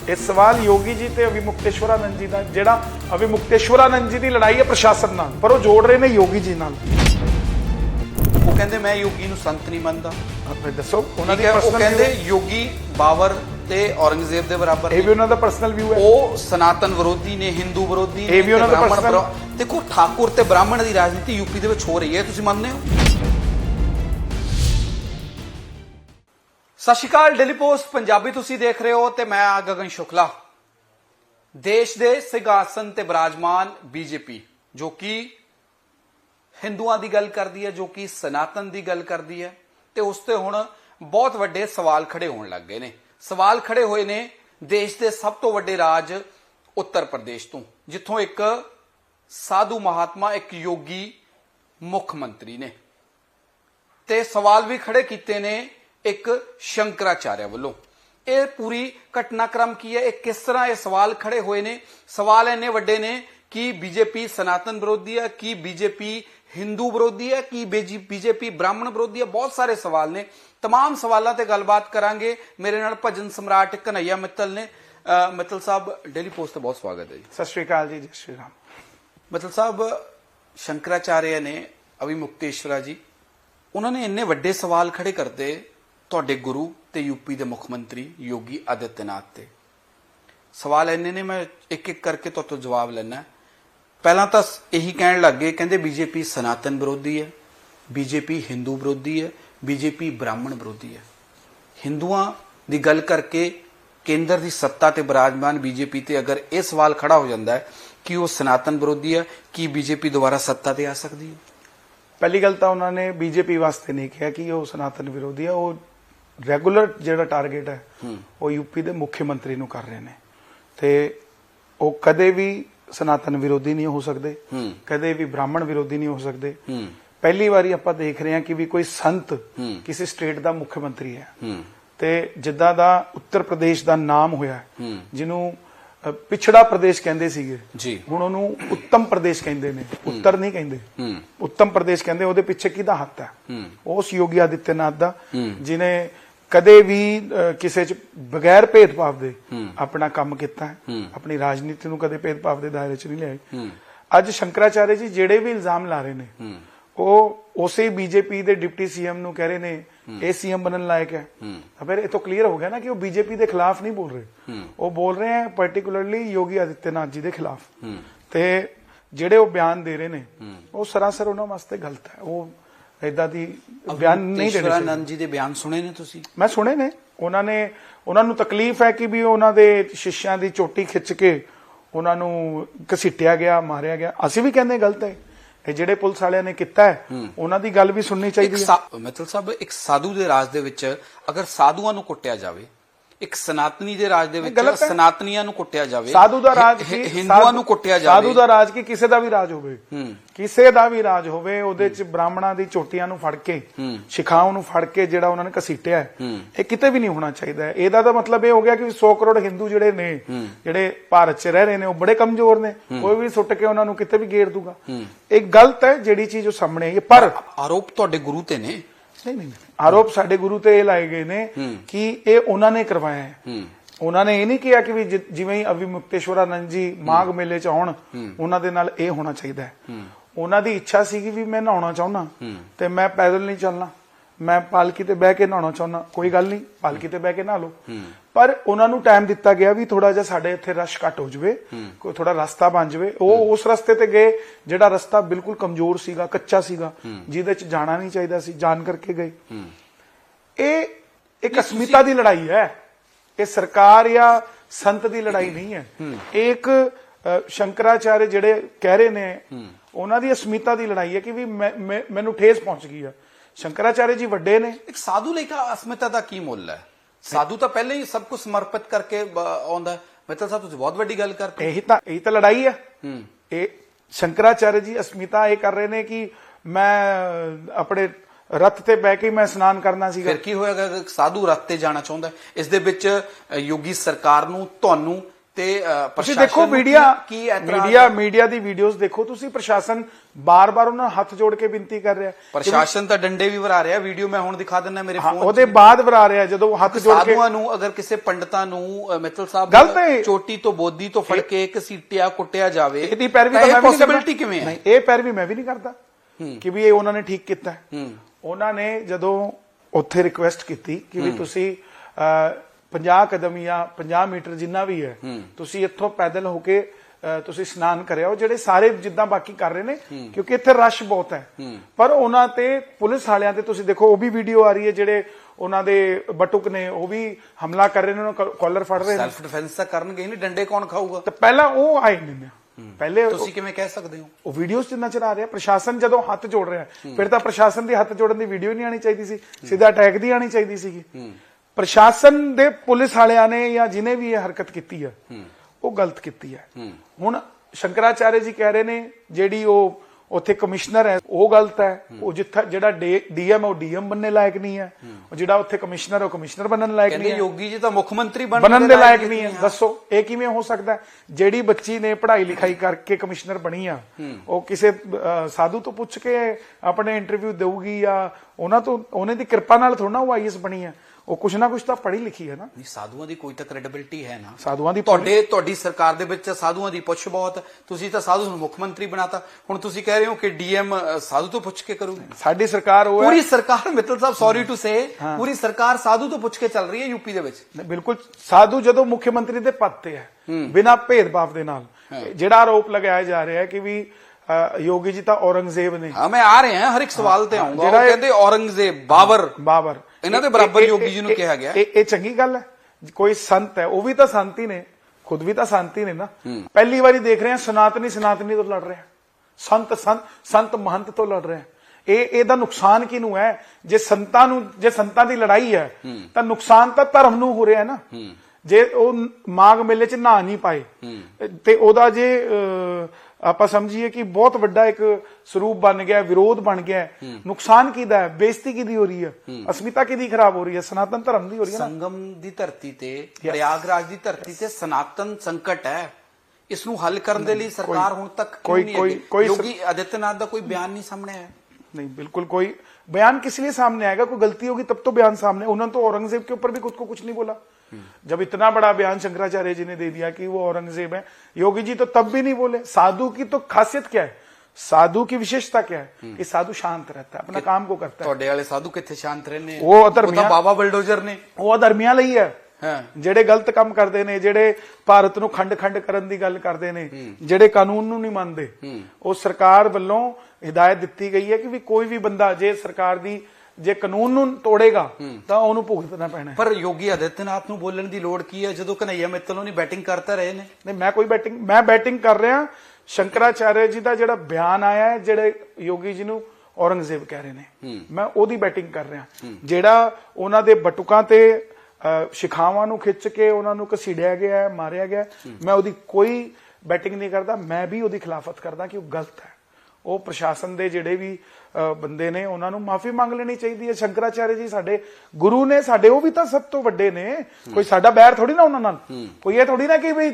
ਇਹ ਸਵਾਲ ਯੋਗੀ ਜੀ ਤੇ ਅਭਿਮੁਕਤੇਸ਼ਵਰਾਨੰਦ ਜੀ ਦਾ ਜਿਹੜਾ ਅਭਿਮੁਕਤੇਸ਼ਵਰਾਨੰਦ ਜੀ ਦੀ ਲੜਾਈ ਹੈ ਪ੍ਰਸ਼ਾਸਨ ਨਾਲ ਪਰ ਉਹ ਜੋੜ ਰਹੇ ਨੇ ਯੋਗੀ ਜੀ ਨਾਲ। ਉਹ ਕਹਿੰਦੇ ਮੈਂ ਯੋਗੀ ਨੂੰ ਸੰਤ ਨਹੀਂ ਮੰਨਦਾ। ਆਪੇ ਦੱਸੋ ਉਹਨਾਂ ਦੀ ਉਹ ਪਰਸਨਲ ਕਹਿੰਦੇ ਯੋਗੀ ਬਾਬਰ ਤੇ ਔਰੰਗਜ਼ੇਬ ਦੇ ਬਰਾਬਰ ਇਹ। ਵੀ ਉਹਨਾਂ ਦਾ ਪਰਸਨਲ ਵਿਊ ਹੈ। ਉਹ ਸਨਾਤਨ ਵਿਰੋਧੀ ਨੇ ਹਿੰਦੂ ਵਿਰੋਧੀ ਨੇ ਇਹ ਵੀ ਉਹਨਾਂ ਦਾ ਵਿਰੋ- ਦੇਖੋ ਠਾਕੁਰ ਤੇ ਬ੍ਰਾਹਮਣ ਦੀ ਰਾਜਨੀਤੀ ਯੂਪੀ ਦੇ ਵਿੱਚ ਹੋ ਰਹੀ ਹੈ ਤੁਸੀਂ ਮੰਨਦੇ ਹੋ? ਸਤਿ ਸ਼੍ਰੀ ਅਕਾਲ ਡੇਲੀ ਪੋਸਟ ਪੰਜਾਬੀ ਤੁਸੀਂ ਦੇਖ ਰਹੇ ਹੋ ਤੇ ਮੈਂ ਆ ਗਗਨ ਸ਼ੁਕਲਾ। ਦੇਸ਼ ਦੇ ਸਿੰਘਾਸਨ ਤੇ ਬਿਰਾਜਮਾਨ ਬੀਜੇਪੀ ਜੋ ਕਿ ਹਿੰਦੂਆਂ ਦੀ ਗੱਲ ਕਰਦੀ ਹੈ, ਜੋ ਕਿ ਸਨਾਤਨ ਦੀ ਗੱਲ ਕਰਦੀ ਹੈ, ਤੇ ਉਸ ਤੇ ਹੁਣ ਬਹੁਤ ਵੱਡੇ ਸਵਾਲ ਖੜੇ ਹੋਣ ਲੱਗ ਗਏ ਨੇ। ਸਵਾਲ ਖੜੇ ਹੋਏ ਨੇ ਦੇਸ਼ ਦੇ ਸਭ ਤੋਂ ਵੱਡੇ ਰਾਜ ਉੱਤਰ ਪ੍ਰਦੇਸ਼ ਤੋਂ, ਜਿੱਥੋਂ ਇੱਕ ਸਾਧੂ ਮਹਾਤਮਾ, ਇੱਕ ਯੋਗੀ ਮੁੱਖ ਮੰਤਰੀ ਨੇ। ਤੇ ਸਵਾਲ ਵੀ ਖੜੇ ਕੀਤੇ ਨੇ ਇੱਕ ਸ਼ੰਕਰਾਚਾਰਿਆ ਵੱਲੋਂ ਇਹ ਪੂਰੀ ਘਟਨਾਕ੍ਰਮ ਕੀ ਹੈ ਇਹ ਕਿਸ ਤਰ੍ਹਾਂ ਇਹ ਸਵਾਲ ਖੜੇ ਹੋਏ ਨੇ ਸਵਾਲ ਇੰਨੇ ਵੱਡੇ ਨੇ ਕਿ ਬੀਜੇਪੀ ਸਨਾਤਨ ਵਿਰੋਧੀ ਹੈ ਕੀ ਬੀਜੇਪੀ ਹਿੰਦੂ ਵਿਰੋਧੀ ਹੈ ਕੀ ਬੀਜੇਪੀ ਬ੍ਰਾਹਮਣ ਵਿਰੋਧੀ ਹੈ ਬਹੁਤ ਸਾਰੇ ਸਵਾਲ ਨੇ तमाम ਸਵਾਲਾਂ ਤੇ ਗੱਲਬਾਤ ਕਰਾਂਗੇ ਮੇਰੇ ਨਾਲ ਭਜਨ ਸਮਰਾਟ ਕਨਈਆ ਮਿੱਤਲ ਨੇ ਅਹ ਮਿੱਤਲ ਸਾਹਿਬ ਡੇਲੀ ਪੋਸਟ ਤੇ ਬਹੁਤ ਸਵਾਗਤ ਹੈ ਜੀ ਸਤਿ ਸ਼੍ਰੀ ਅਕਾਲ ਜੀ ਜੈ ਸ਼੍ਰੀ ਰਾਮ ਮਤਲਬ ਸਾਹਿਬ ਸ਼ੰਕਰਾਚਾਰਿਆ ਨੇ ਅਭਿਮੁਕਤੇਸ਼ਵਰਾ ਜੀ ਉਹਨਾਂ ਨੇ ਇੰਨੇ ਵੱਡੇ ਸਵਾਲ ਖੜੇ ਕਰਦੇ ਤੁਹਾਡੇ ਗੁਰੂ ਤੇ ਯੂਪੀ ਦੇ ਮੁੱਖ ਮੰਤਰੀ ਯੋਗੀ ਆਦਿੱਤਿਆਨਾਥ ਤੇ। ਸਵਾਲ ਇੰਨੇ ਨੇ, ਮੈਂ ਇੱਕ ਇੱਕ ਕਰਕੇ ਤੁਹਾਡੇ ਤੋਂ ਜਵਾਬ ਲੈਣਾ ਪਹਿਲਾਂ ਤਾਂ ਇਹੀ ਕਹਿਣ ਲੱਗੇ ਕਹਿੰਦੇ ਬੀਜੇਪੀ ਸਨਾਤਨ ਵਿਰੋਧੀ ਹੈ ਬੀਜੇਪੀ ਹਿੰਦੂ ਵਿਰੋਧੀ ਹੈ ਬੀਜੇਪੀ ਬ੍ਰਾਹਮਣ ਵਿਰੋਧੀ ਹੈ। ਹਿੰਦੂਆਂ ਦੀ ਗੱਲ ਕਰਕੇ ਕੇਂਦਰ ਦੀ ਸੱਤਾ ਤੇ ਬਿਰਾਜਮਾਨ ਬੀਜੇਪੀ ਤੇ ਅਗਰ ਇਹ ਸਵਾਲ ਖੜਾ ਹੋ ਜਾਂਦਾ ਹੈ ਕਿ ਉਹ ਸਨਾਤਨ ਵਿਰੋਧੀ ਹੈ, ਕੀ ਬੀਜੇਪੀ ਦੁਬਾਰਾ ਸੱਤਾ ਤੇ ਆ ਸਕਦੀ ਹੈ? ਪਹਿਲੀ ਗੱਲ ਤਾਂ ਉਹਨਾਂ ਨੇ ਬੀਜੇਪੀ ਵਾਸਤੇ ਨਹੀਂ ਕਿਹਾ ਕਿ ਉਹ ਸਨਾਤਨ ਵਿਰੋਧੀ ਹੈ, ਉਹ ਰੈਗੂਲਰ ਜਿਹੜਾ ਟਾਰਗੇਟ ਹੈ ਉਹ ਯੂਪੀ ਦੇ ਮੁੱਖ ਮੰਤਰੀ ਨੂੰ ਕਰ ਰਹੇ ਨੇ। ਤੇ ਉਹ ਕਦੇ ਵੀ ਸਨਾਤਨ ਵਿਰੋਧੀ ਨਹੀਂ ਹੋ ਸਕਦੇ। ਕਦੇ ਵੀ ਬ੍ਰਾਹਮਣ ਵਿਰੋਧੀ ਨਹੀਂ ਹੋ ਸਕਦੇ। ਪਹਿਲੀ ਵਾਰੀ ਆਪਾਂ ਦੇਖ ਰਹੇ ਹਾਂ ਕਿ ਵੀ ਕੋਈ ਸੰਤ। ਕਿਸੇ ਸਟੇਟ ਦਾ ਮੁੱਖ ਮੰਤਰੀ ਹੈ। ਤੇ ਜਿੱਦਾਂ ਦਾ ਉੱਤਰ ਪ੍ਰਦੇਸ਼ ਦਾ ਨਾਮ ਹੋਇਆ। ਜਿਹਨੂੰ ਪਿਛੜਾ ਪ੍ਰਦੇਸ਼ ਕਹਿੰਦੇ ਸੀਗੇ। ਜੀ। ਹੁਣ ਉਹਨੂੰ ਉੱਤਮ ਪ੍ਰਦੇਸ਼ ਕਹਿੰਦੇ ਨੇ। ਉੱਤਰ ਨਹੀਂ ਕਹਿੰਦੇ। ਉੱਤਮ ਪ੍ਰਦੇਸ਼ ਕਹਿੰਦੇ ਉਹਦੇ ਪਿੱਛੇ ਕਿਹਦਾ ਹੱਥ ਹੈ? ਉਸ ਯੋਗੀ ਆਦਿੱਤਿਆਨਾਥ ਦਾ। ਜਿਨੇ ਕਦੇ ਵੀ ਕਿਸੇ ਚ ਬਗੈਰ ਭੇਦਭਾਵ ਦੇ। ਆਪਣਾ ਕੰਮ ਕੀਤਾ ਹੈ। ਆਪਣੀ ਰਾਜਨੀਤੀ ਨੂੰ ਕਦੇ ਭੇਦਭਾਵ ਦੇ ਦਾਇਰੇ ਚ ਨਹੀਂ ਲਿਆਏ। ਅੱਜ ਸ਼ੰਕਰਾਚਾਰਿਆ ਜੀ ਜਿਹੜੇ ਵੀ ਇਲਜ਼ਾਮ ਲਾ ਰਹੇ ਨੇ ਉਹ ਉਸੇ ਬੀਜੇਪੀ ਦੇ ਡਿਪਟੀ ਸੀਐਮ ਨੂੰ ਕਹਿ ਰਹੇ ਨੇ ਇਹ ਸੀਐਮ ਬਣਨ ਲਾਇਕ ਹੈ। ਤਾਂ ਫਿਰ ਇਹ ਤਾਂ ਕਲੀਅਰ ਹੋ ਗਿਆ ਨਾ ਕਿ ਉਹ ਬੀਜੇਪੀ ਦੇ ਖਿਲਾਫ ਨਹੀਂ ਬੋਲ ਰਹੇ। ਉਹ ਬੋਲ ਰਹੇ ਹੈ ਪਾਰਟਿਕੂਲਰਲੀ ਯੋਗੀ ਆਦਿੱਤਿਆਨਾਥ ਜੀ ਦੇ ਖਿਲਾਫ। ਤੇ ਜਿਹੜੇ ਉਹ ਬਿਆਨ ਦੇ ਰਹੇ ਨੇ ਉਹ ਸਰਾਸਰ ਉਹਨਾਂ ਵਾਸਤੇ ਗਲਤ ਹੈ। ਉਹ ਇਦਾਂ ਦੀ ਬਿਆਨ ਨਹੀਂ ਦੇਣੇ ਚਾਹੀਦੇ। ਆਨੰਦ ਜੀ ਦੇ ਬਿਆਨ ਸੁਣੇ ਨੇ ਤੁਸੀਂ? ਮੈਂ ਸੁਣੇ ਨੇ। ਉਹਨਾਂ ਨੇ ਉਹਨਾਂ ਨੂੰ ਤਕਲੀਫ ਹੈ ਕਿ ਵੀ ਉਹਨਾਂ ਦੇ ਸ਼ਿష్ਯਾਂ ਦੀ ਚੋਟੀ ਖਿੱਚ ਕੇ ਉਹਨਾਂ ਨੂੰ ਘਸੀਟਿਆ ਗਿਆ ਮਾਰਿਆ ਗਿਆ। ਅਸੀਂ ਵੀ ਕਹਿੰਦੇ ਗਲਤ ਹੈ। ਇਹ ਜਿਹੜੇ ਪੁਲਿਸ ਵਾਲਿਆਂ ਨੇ ਕੀਤਾ ਹੈ ਉਹਨਾਂ ਦੀ ਗੱਲ ਵੀ ਸੁਣਨੀ ਚਾਹੀਦੀ ਹੈ। ਸਾ- ਮਿੱਤਲ ਸਾਹਿਬ ਇੱਕ ਸਾਧੂ ਦੇ ਰਾਜ ਦੇ ਵਿੱਚ ਅਗਰ ਸਾਧੂਆਂ ਨੂੰ ਕੁੱਟਿਆ ਜਾਵੇ ਇੱਕ ਸਨਾਤਨੀ ਦੇ ਰਾਜ ਦੇ ਵਿੱਚ। ਸਨਾਤਨੀਆਂ ਨੂੰ ਕੁੱਟਿਆ ਜਾਵੇ ਸਾਧੂ ਦਾ ਰਾਜ ਕੀ ਹਿੰਦੂਆਂ ਨੂੰ ਕੁੱਟਿਆ ਜਾਵੇ। ਸਾਧੂ ਦਾ ਰਾਜ ਕੀ? ਕਿਸੇ ਦਾ ਵੀ ਰਾਜ ਹੋਵੇ। ਕਿਸੇ ਦਾ ਵੀ ਰਾਜ ਹੋਵੇ ਉਹਦੇ ਚ ਬ੍ਰਾਹਮਣਾਂ ਦੀ ਚੋਟੀਆਂ ਨੂੰ ਫੜ ਕੇ ਸ਼ਿਖਾਵਾਂ ਨੂੰ ਫੜ ਕੇ ਜਿਹੜਾ ਉਹਨਾਂ ਨੇ ਘਸੀਟਿਆ ਇਹ ਕਿਤੇ ਵੀ ਨਹੀਂ ਹੋਣਾ ਚਾਹੀਦਾ। ਇਹਦਾ ਤਾਂ ਮਤਲਬ ਇਹ ਹੋ ਗਿਆ ਕਿ 100 ਕਰੋੜ ਹਿੰਦੂ ਜਿਹੜੇ ਨੇ ਜਿਹੜੇ ਭਾਰਤ 'ਚ ਰਹਿ ਰਹੇ ਨੇ ਉਹ ਬੜੇ ਕਮਜ਼ੋਰ ਨੇ। ਕੋਈ ਵੀ ਸੁੱਟ ਕੇ ਉਹਨਾਂ ਨੂੰ ਕਿਤੇ ਵੀ ਗੇੜ ਦੂਗਾ। ਇਹ ਗਲਤ ਹੈ ਜਿਹੜੀ ਚੀਜ਼ ਉਹ ਸਾਹਮਣੇ ਆਈ ਹੈ। ਪਰ ਆਰੋਪ ਤੁਹਾਡੇ ਗੁਰੂ ਤੇ ਨੇ। ਨਹੀਂ ਨਹੀਂ ਨਹੀਂ। ਆਰੋਪ ਸਾਡੇ ਗੁਰੂ ਤੇ ਇਹ ਲਾਏ ਗਏ ਨੇ ਕਿ ਇਹ ਉਹਨਾਂ ਨੇ ਕਰਵਾਇਆ ਹੈ। ਉਹਨਾਂ ਨੇ ਇਹ ਨਹੀਂ ਕਿਹਾ ਕਿ ਵੀ ਜਿਵੇਂ ਹੀ ਅਭੀ ਮੁਕਤੇਸ਼ਵਰਾਨੰਦ ਜੀ ਮਾਘ ਮੇਲੇ ਚ ਆਉਣ ਉਹਨਾਂ ਦੇ ਨਾਲ ਇਹ ਹੋਣਾ ਚਾਹੀਦਾ ਹੈ। ਉਹਨਾਂ ਦੀ ਇੱਛਾ ਸੀ ਕਿ ਵੀ ਮੈਂ ਨਹਾਉਣਾ ਚਾਹੁੰਦਾ ਤੇ ਮੈਂ ਪੈਦਲ ਨਹੀਂ ਚੱਲਣਾ। ਮੈਂ ਪਾਲਕੀ ਤੇ ਬਹਿ ਕੇ ਨਹਾਉਣਾ ਚਾਹੁੰਦਾ ਕੋਈ ਗੱਲ ਨਹੀਂ ਪਾਲਕੀ ਤੇ ਬਹਿ ਕੇ ਨਹਾ ਲਓ। ਪਰ ਉਹਨਾਂ ਨੂੰ ਟਾਈਮ ਦਿੱਤਾ ਗਿਆ ਵੀ ਥੋੜਾ ਜਿਹਾ ਸਾਡੇ ਇੱਥੇ ਰਸ਼ ਘੱਟ ਹੋ ਜਵੇ ਕੋਈ ਥੋੜਾ ਰਸਤਾ ਬਣ ਜਵੇ। ਉਹ ਉਸ ਰਸਤੇ ਤੇ ਗਏ ਜਿਹੜਾ ਰਸਤਾ ਬਿਲਕੁਲ ਕਮਜ਼ੋਰ ਸੀਗਾ ਕੱਚਾ ਸੀਗਾ ਜਿਹਦੇ ਚ ਜਾਣਾ ਨਹੀਂ ਚਾਹੀਦਾ ਸੀ ਜਾਣ ਕਰਕੇ ਗਏ। ਇਹ ਇੱਕ ਅਸਮਿਤਾ ਦੀ ਲੜਾਈ ਹੈ। ਇਹ ਸਰਕਾਰ ਜਾਂ ਸੰਤ ਦੀ ਲੜਾਈ ਨਹੀਂ ਹੈ। ਇਹ ਇੱਕ ਅ, ਸ਼ੰਕਰਾਚਾਰਿਆ ਜਿਹੜੇ ਕਹਿ ਰਹੇ ਨੇ ਉਹਨਾਂ ਦੀ ਅਸਮਿਤਾ ਦੀ ਲੜਾਈ ਹੈ ਕਿ ਵੀ ਮੈਨੂੰ ਠੇਸ ਪਹੁੰਚ ਗਈ ਹੈ ਸ਼ੰਕਰਾਚਾਰਿਆ ਜੀ ਵੱਡੇ ਨੇ। ਇੱਕ ਸਾਧੂ ਲਈ ਕਾ ਅਸਮਿਤਾ ਦਾ ਕੀ ਮੁੱਲ ਹੈ? ਸਾਧੂ ਤਾਂ ਪਹਿਲੇ ਹੀ ਸਭ ਕੁਝ ਸਮਰਪਿਤ ਕਰਕੇ ਆਉਂਦਾ। ਮਿੱਤਲ ਸਾਹਿਬ ਤੁਸੀਂ ਬਹੁਤ ਵੱਡੀ ਗੱਲ ਕਰਦੇ ਇਹੀ ਤਾਂ ਇਹੀ ਤਾਂ ਲੜਾਈ ਹੈ। ਇਹ ਸ਼ੰਕਰਾਚਾਰਿਆ ਜੀ ਅਸਮਿਤਾ ਇਹ ਕਰ ਰਹੇ ਨੇ ਕਿ ਮੈਂ ਆਪਣੇ ਰੱਥ ਤੇ ਬਹਿ ਕੇ ਮੈਂ ਇਸ਼ਨਾਨ ਕਰਨਾ ਸੀਗਾ। ਫਿਰ ਕੀ ਹੋਏਗਾ ਸਾਧੂ ਰਸਤੇ ਤੇ ਜਾਣਾ ਚਾਹੁੰਦਾ? ਇਸ ਦੇ ਵਿੱਚ ਯੋਗੀ ਸਰਕਾਰ ਨੂੰ ਤੁਹਾਨੂੰ ਤੇ ਤੁਸੀਂ ਪ੍ਰਸ਼ਾਸਨ ਦੇਖੋ ਮੀਡੀਆ ਕੀ ਮੀਡੀਆ? ਮੀਡੀਆ ਦੀ ਵੀਡੀਓਜ਼ ਦੇਖੋ ਤੁਸੀਂ ਪ੍ਰਸ਼ਾਸਨ ਬਾਰ-ਬਾਰ ਉਹਨਾਂ ਨੂੰ ਹੱਥ ਜੋੜ ਕੇ ਬੇਨਤੀ ਕਰ ਰਿਹਾ ਪ੍ਰਸ਼ਾਸਨ ਤਾਂ ਡੰਡੇ ਵੀ ਵਰਾ ਰਿਹਾ ਵੀਡੀਓ ਮੈਂ ਹੁਣ ਦਿਖਾ ਦਿੰਦਾ ਮੇਰੇ ਫੋਨ ਉਹਦੇ ਬਾਅਦ ਵਰਾ ਰਿਹਾ ਜਦੋਂ ਹੱਥ ਜੋੜ ਕੇ ਸਾਧੂਆਂ ਨੂੰ ਅਗਰ ਕਿਸੇ ਪੰਡਤਾਂ ਨੂੰ ਮਿੱਤਲ ਸਾਹਿਬ। ਚੋਟੀ ਤੋਂ ਬੋਦੀ ਤੋਂ ਫੜ ਕੇ ਇੱਕ ਸੀਟਿਆ ਕੁੱਟਿਆ ਜਾਵੇ ਇਹਦੀ ਪੈਰਵੀ ਤਾਂ ਮੈਂ ਵੀ। ਕਿਵੇਂ ਹੈ ਇਹ ਪੈਰਵੀ ਮੈਂ ਵੀ ਨਹੀਂ ਕਰਦਾ ਕਿ ਵੀ ਇਹ ਉਹਨਾਂ ਨੇ ਠੀਕ ਕੀਤਾ ਹੈ। ਉਹਨਾਂ ਨੇ ਜਦੋਂ ਉੱਥੇ ਰਿਕੁਐਸਟ ਕੀਤੀ ਕਿ ਵੀ ਤੁਸੀਂ 50 ਕਦਮ ਜਾਂ 50 ਮੀਟਰ ਜਿੰਨਾ ਵੀ ਹੈ ਤੁਸੀਂ ਇੱਥੋਂ ਪੈਦਲ ਹੋ ਕੇ ਤੁਸੀਂ ਇਸ਼ਨਾਨ ਕਰਿਓ ਜਿਹੜੇ ਸਾਰੇ ਜਿੱਦਾਂ ਬਾਕੀ ਕਰ ਰਹੇ ਨੇ ਕਿਉਂਕਿ ਇੱਥੇ ਰਸ਼ ਬਹੁਤ ਹੈ। ਪਰ ਉਹਨਾਂ ਤੇ ਪੁਲਿਸ ਵਾਲਿਆਂ ਤੇ ਤੁਸੀਂ ਦੇਖੋ ਉਹ ਵੀ ਵੀਡੀਓ ਆ ਰਹੀ ਹੈ ਜਿਹੜੇ ਉਹਨਾਂ ਦੇ ਬਟੁਕ ਨੇ ਉਹ ਵੀ ਹਮਲਾ ਕਰ ਰਹੇ ਨੇ ਉਹਨਾਂ ਕਾਲਰ ਫੜ ਰਹੇ ਨੇ। ਸੈਲਫ ਡਿਫੈਂਸ ਤਾਂ ਕਰਨਗੇ ਨਹੀਂ ਡੰਡੇ ਕੌਣ ਖਾਊਗਾ? ਤਾਂ ਪਹਿਲਾਂ ਉਹ ਆਏ ਨੇ। ਪਹਿਲੇ ਤੁਸੀਂ ਕਿਵੇਂ ਕਹਿ ਸਕਦੇ ਹੋ? ਉਹ ਵੀਡੀਓਜ਼ ਚ ਨਜ਼ਰ ਆ ਰਿਹਾ ਪ੍ਰਸ਼ਾਸਨ ਜਦੋਂ ਹੱਥ ਜੋੜ ਰਿਹਾ ਫਿਰ ਤਾਂ ਪ੍ਰਸ਼ਾਸਨ ਦੀ ਹੱਥ ਜੋੜਨ ਦੀ ਵੀਡੀਓ ਨਹੀਂ ਆਣੀ ਚਾਹੀਦੀ ਸੀ। ਸਿੱਧਾ ਅਟੈਕ ਦੀ ਆਣੀ ਚਾਹੀਦੀ ਸੀਗੀ। ਪ੍ਰਸ਼ਾਸਨ ਦੇ ਪੁਲਿਸ ਵਾਲਿਆਂ ਨੇ ਜਾਂ ਜਿਨੇ ਵੀ ਇਹ ਹਰਕਤ ਕੀਤੀ ਹੈ। ਉਹ ਗਲਤ ਕੀਤੀ ਹੈ। ਹੁਣ ਸ਼ੰਕਰਾਚਾਰਿਆ ਜੀ ਕਹਿ ਰਹੇ ਨੇ ਜਿਹੜੀ ਉਹ ਉੱਥੇ ਕਮਿਸ਼ਨਰ ਹੈ ਉਹ ਗਲਤ ਹੈ। ਉਹ ਜਿੱਥਾ ਜਿਹੜਾ ਡੀਐਮ ਉਹ ਡੀਐਮ ਬਣਨੇ ਲਾਇਕ ਨਹੀਂ ਹੈ। ਉਹ ਜਿਹੜਾ ਉੱਥੇ ਕਮਿਸ਼ਨਰ ਉਹ ਕਮਿਸ਼ਨਰ ਬਣਨ ਲਾਇਕ ਨਹੀਂ ਹੈ। ਯੋਗੀ ਜੀ ਤਾਂ ਮੁੱਖ ਮੰਤਰੀ ਬਣਨ ਦੇ ਲਾਇਕ ਨਹੀਂ ਹੈ। ਦੱਸੋ ਇਹ ਕਿਵੇਂ ਹੋ ਸਕਦਾ? ਜਿਹੜੀ ਬੱਚੀ ਨੇ ਪੜ੍ਹਾਈ ਲਿਖਾਈ ਕਰਕੇ ਕਮਿਸ਼ਨਰ ਬਣੀ ਆ ਉਹ ਕਿਸੇ ਸਾਧੂ ਤੋਂ ਪੁੱਛ ਕੇ ਆਪਣੇ ਇੰਟਰਵਿਊ ਦੇਊਗੀ ਜਾਂ ਉਹਨਾਂ ਤੋਂ ਉਹਨੇ ਦੀ ਕਿਰਪਾ ਨਾਲ ਥੋੜਾ ਉਹ ਆਈਐਸ ਬਣੀ ਆ। ਉਹ ਕੁਛ ਨਾ ਕੁਛ ਤਾਂ ਪੜ੍ਹੀ ਲਿਖੀ ਹੈ ਨਾ। ਨਹੀਂ ਸਾਧੂਆਂ ਦੀ ਕੋਈ ਤਾਂ ਕ੍ਰੈਡੀਬਿਲਟੀ ਹੈ ਨਾ। ਸਾਧੂਆਂ ਦੀ ਤੁਹਾਡੇ ਤੁਹਾਡੀ ਸਰਕਾਰ ਦੇ ਵਿੱਚ ਸਾਧੂਆਂ ਦੀ ਪੁੱਛ ਬਹੁਤ। ਤੁਸੀਂ ਤਾਂ ਸਾਧੂ ਨੂੰ ਮੁੱਖ ਮੰਤਰੀ ਬਣਾਤਾ। ਹੁਣ ਤੁਸੀਂ ਕਹਿ ਰਹੇ ਹੋ ਕਿ ਡੀਐਮ ਸਾਧੂ ਤੋਂ ਪੁੱਛ ਕੇ ਕਰੂਗੀ। ਸਾਡੀ ਸਰਕਾਰ ਉਹ ਹੈ। ਪੂਰੀ ਸਰਕਾਰ ਮਿੱਤਲ ਸਾਹਿਬ ਸੌਰੀ ਟੂ ਸੇ ਪੂਰੀ ਸਰਕਾਰ ਸਾਧੂ ਤੋਂ ਪੁੱਛ ਕੇ ਚੱਲ ਰਹੀ ਹੈ ਯੂਪੀ ਦੇ ਵਿੱਚ। ਬਿਲਕੁਲ ਸਾਧੂ ਜਦੋਂ ਮੁੱਖ ਮੰਤਰੀ ਦੇ ਪਦ ਤੇ ਹੈ ਬਿਨਾਂ ਭੇਦਭਾਵ ਦੇ ਨਾਲ। ਜਿਹੜਾ ਆਰੋਪ ਲਗਾਇਆ ਜਾ ਰਿਹਾ ਹੈ ਕਿ ਵੀ ਯੋਗੀ ਜੀ ਤਾਂ ਔਰੰਗਜ਼ੇਬ ਨੇ। ਹਾਂ ਮੈਂ ਆ ਰਿਹਾ ਹਰ ਇੱਕ ਸਵਾਲ ਤੇ ਆਉਂਗਾ। ਉਹ ਕਹਿੰਦੇ ਔਰੰਗਜ਼ੇਬ ਬਾਬਰ। ਬਾਬਰ। ਇਹਨਾਂ ਦੇ ਬਰਾਬਰ ਯੋਗੀ ਜੀ ਨੂੰ ਕਿਹਾ ਗਿਆ। ਇਹ ਇਹ ਚੰਗੀ ਗੱਲ ਹੈ। ਕੋਈ ਸੰਤ ਹੈ ਉਹ ਵੀ ਤਾਂ ਸੰਤੀ ਨੇ ਖੁਦ ਵੀ ਤਾਂ ਸੰਤੀ ਨੇ ਨਾ। ਪਹਿਲੀ ਵਾਰੀ ਦੇਖ ਰਹੇ ਹਾਂ ਸਨਾਤਨੀ ਸਨਾਤਨੀ ਤੋਂ ਲੜ ਰਿਹਾ ਸੰਤ ਸੰਤ ਸੰਤ ਮਹੰਤ ਤੋਂ ਲੜ ਰਿਹਾ ਇਹ ਇਹਦਾ ਨੁਕਸਾਨ ਕਿਹਨੂੰ ਹੈ? ਜੇ ਸੰਤਾਂ ਨੂੰ ਜੇ ਸੰਤਾਂ ਦੀ ਲੜਾਈ ਹੈ ਤਾਂ ਨੁਕਸਾਨ ਤਾਂ ਧਰਮ ਨੂੰ ਹੋ ਰਿਹਾ ਨਾ। ਜੇ ਉਹ ਮਾਗ ਮੇਲੇ 'ਚ ਨਹਾ ਨਹੀਂ ਪਾਏ ਤੇ ਉਹਦਾ ਜੇ ਆਪਾਂ ਸਮਝੀਏ ਕਿ ਬਹੁਤ ਵੱਡਾ ਇੱਕ ਸਰੂਪ ਬਣ ਗਿਆ ਵਿਰੋਧ ਬਣ ਗਿਆ ਨੁਕਸਾਨ ਕਿਹਦਾ ਹੈ ਬੇਇੱਜ਼ਤੀ ਕਿਹਦੀ ਹੋ ਰਹੀ ਹੈ ਅਸਮਿਤਾ ਕਿਹਦੀ ਖਰਾਬ ਹੋ ਰਹੀ ਹੈ ਸਨਾਤਨ ਧਰਮ ਦੀ ਹੋ ਰਹੀ ਹੈ ਨਾ ਸੰਗਮ ਦੀ ਧਰਤੀ ਤੇ ਪ੍ਰਯਾਗਰਾਜ ਦੀ ਧਰਤੀ ਤੇ ਸਨਾਤਨ ਸੰਕਟ ਹੈ ਇਸ ਨੂੰ ਹੱਲ ਕਰਨ ਦੇ ਲਈ ਸਰਕਾਰ ਹੁਣ ਤੱਕ ਕਿਉਂ ਕੋਈ- ਨਹੀਂ ਕੋਈ- ਅੱਗੇ? ਕੋਈ ਸਰ- ਯੋਗੀ ਆਦਿੱਤਨਾਥ ਦਾ ਕੋਈ ਬਿਆਨ ਨਹੀਂ ਸਾਹਮਣੇ ਆਇਆ नहीं बिल्कुल कोई बयान किस लिए सामने आएगा कोई गलती होगी तब तो बयान सामने उन्होंने तो औरंगजेब के ऊपर भी खुद को कुछ नहीं बोला जब इतना बड़ा बयान शंकराचार्य जी ने दे दिया कि वो औरंगजेब है योगी जी तो तब भी नहीं बोले साधु की तो खासियत क्या है साधु की विशेषता क्या है कि साधु शांत रहता है अपना काम को करता है ਤੁਹਾਡੇ ਵਾਲੇ ਸਾਧੂ ਕਿੱਥੇ ਸ਼ਾਂਤ ਰਹਿੰਦੇ ਆ? ਉਹ ਉਹ ਤਾਂ ਧਰਮੀਆਂ- ਬਾਬਾ ਬਲਡੋਜ਼ਰ ਨੇ ਉਹ ਅਧਰਮੀਆਂ ਲਈ ਹੈ ਹਾਂ ਜਿਹੜੇ ਗਲਤ ਕੰਮ ਕਰਦੇ ਨੇ ਜਿਹੜੇ ਭਾਰਤ ਨੂੰ ਖੰਡ-ਖੰਡ ਕਰਨ ਦੀ ਗੱਲ ਕਰਦੇ ਨੇ ਜਿਹੜੇ ਕਾਨੂੰਨ ਨੂੰ ਨਹੀਂ ਮੰਨਦੇ ਉਹ ਸਰਕਾਰ ਵੱਲੋਂ ਹਦਾਇਤ ਦਿੱਤੀ ਗਈ ਹੈ ਕਿ ਵੀ ਕੋਈ ਵੀ ਬੰਦਾ ਜੇ ਸਰਕਾਰ ਦੀ ਜੇ ਕਾਨੂੰਨ ਨੂੰ ਤੋੜੇਗਾ ਤਾਂ ਉਹਨੂੰ ਭੁਗਤਣਾ ਪੈਣਾ ਪਰ ਯੋਗੀ ਆਦਿੱਤਨਾਥ ਨੂੰ ਬੋਲਣ ਦੀ ਲੋੜ ਕੀ ਹੈ? ਜਦੋਂ ਕਨਈਆ ਮਿੱਤਲ ਉਹਨੇ ਬੈਟਿੰਗ ਕਰਤਾ ਰਹੇ ਨੇ। ਨਹੀਂ ਮੈਂ ਕੋਈ ਬੈਟਿੰਗ ਮੈਂ ਬੈਟਿੰਗ ਕਰ ਰਿਹਾ ਸ਼ੰਕਰਾਚਾਰਿਆ ਜੀ ਦਾ ਜਿਹੜਾ ਬਿਆਨ ਆਇਆ ਹੈ ਜਿਹੜੇ ਯੋਗੀ ਜੀ ਨੂੰ ਔਰੰਗਜ਼ੇਬ ਕਹਿ ਰਹੇ ਨੇ ਮੈਂ ਉਹਦੀ ਬੈਟਿੰਗ ਕਰ ਰਿਹਾ। ਜਿਹੜਾ ਉਹਨਾਂ ਦੇ ਬਟੂਕਾਂ ਤੇ ਸ਼ਿਖਾਵਾਂ ਨੂੰ ਖਿੱਚ ਕੇ ਉਹਨਾਂ ਨੂੰ ਘਸੀੜਿਆ ਗਿਆ ਮਾਰਿਆ ਗਿਆ ਮੈਂ ਉਹਦੀ ਕੋਈ ਬੈਟਿੰਗ ਨਹੀਂ ਕਰਦਾ ਮੈਂ ਵੀ ਉਹਦੀ ਖਿਲਾਫਤ ਕਰਦਾ ਕਿ ਉਹ ਗਲਤ ਹੈ। ਉਹ ਪ੍ਰਸ਼ਾਸਨ ਦੇ ਜਿਹੜੇ ਵੀ ਬੰਦੇ ਨੇ ਉਹਨਾਂ ਨੂੰ ਮਾਫੀ ਮੰਗ ਲੈਣੀ ਚਾਹੀਦੀ ਹੈ। ਸ਼ੰਕਰਾਚਾਰਿਆ ਜੀ ਸਾਡੇ ਗੁਰੂ ਨੇ ਸਾਡੇ ਉਹ ਵੀ ਤਾਂ ਸਭ ਤੋਂ ਵੱਡੇ ਨੇ। ਕੋਈ ਸਾਡਾ ਬੈਰ ਥੋੜੀ ਨਾ ਉਹਨਾਂ ਨਾਲ। ਕੋਈ ਇਹ ਥੋੜੀ ਨਾ ਕਿ ਵੀ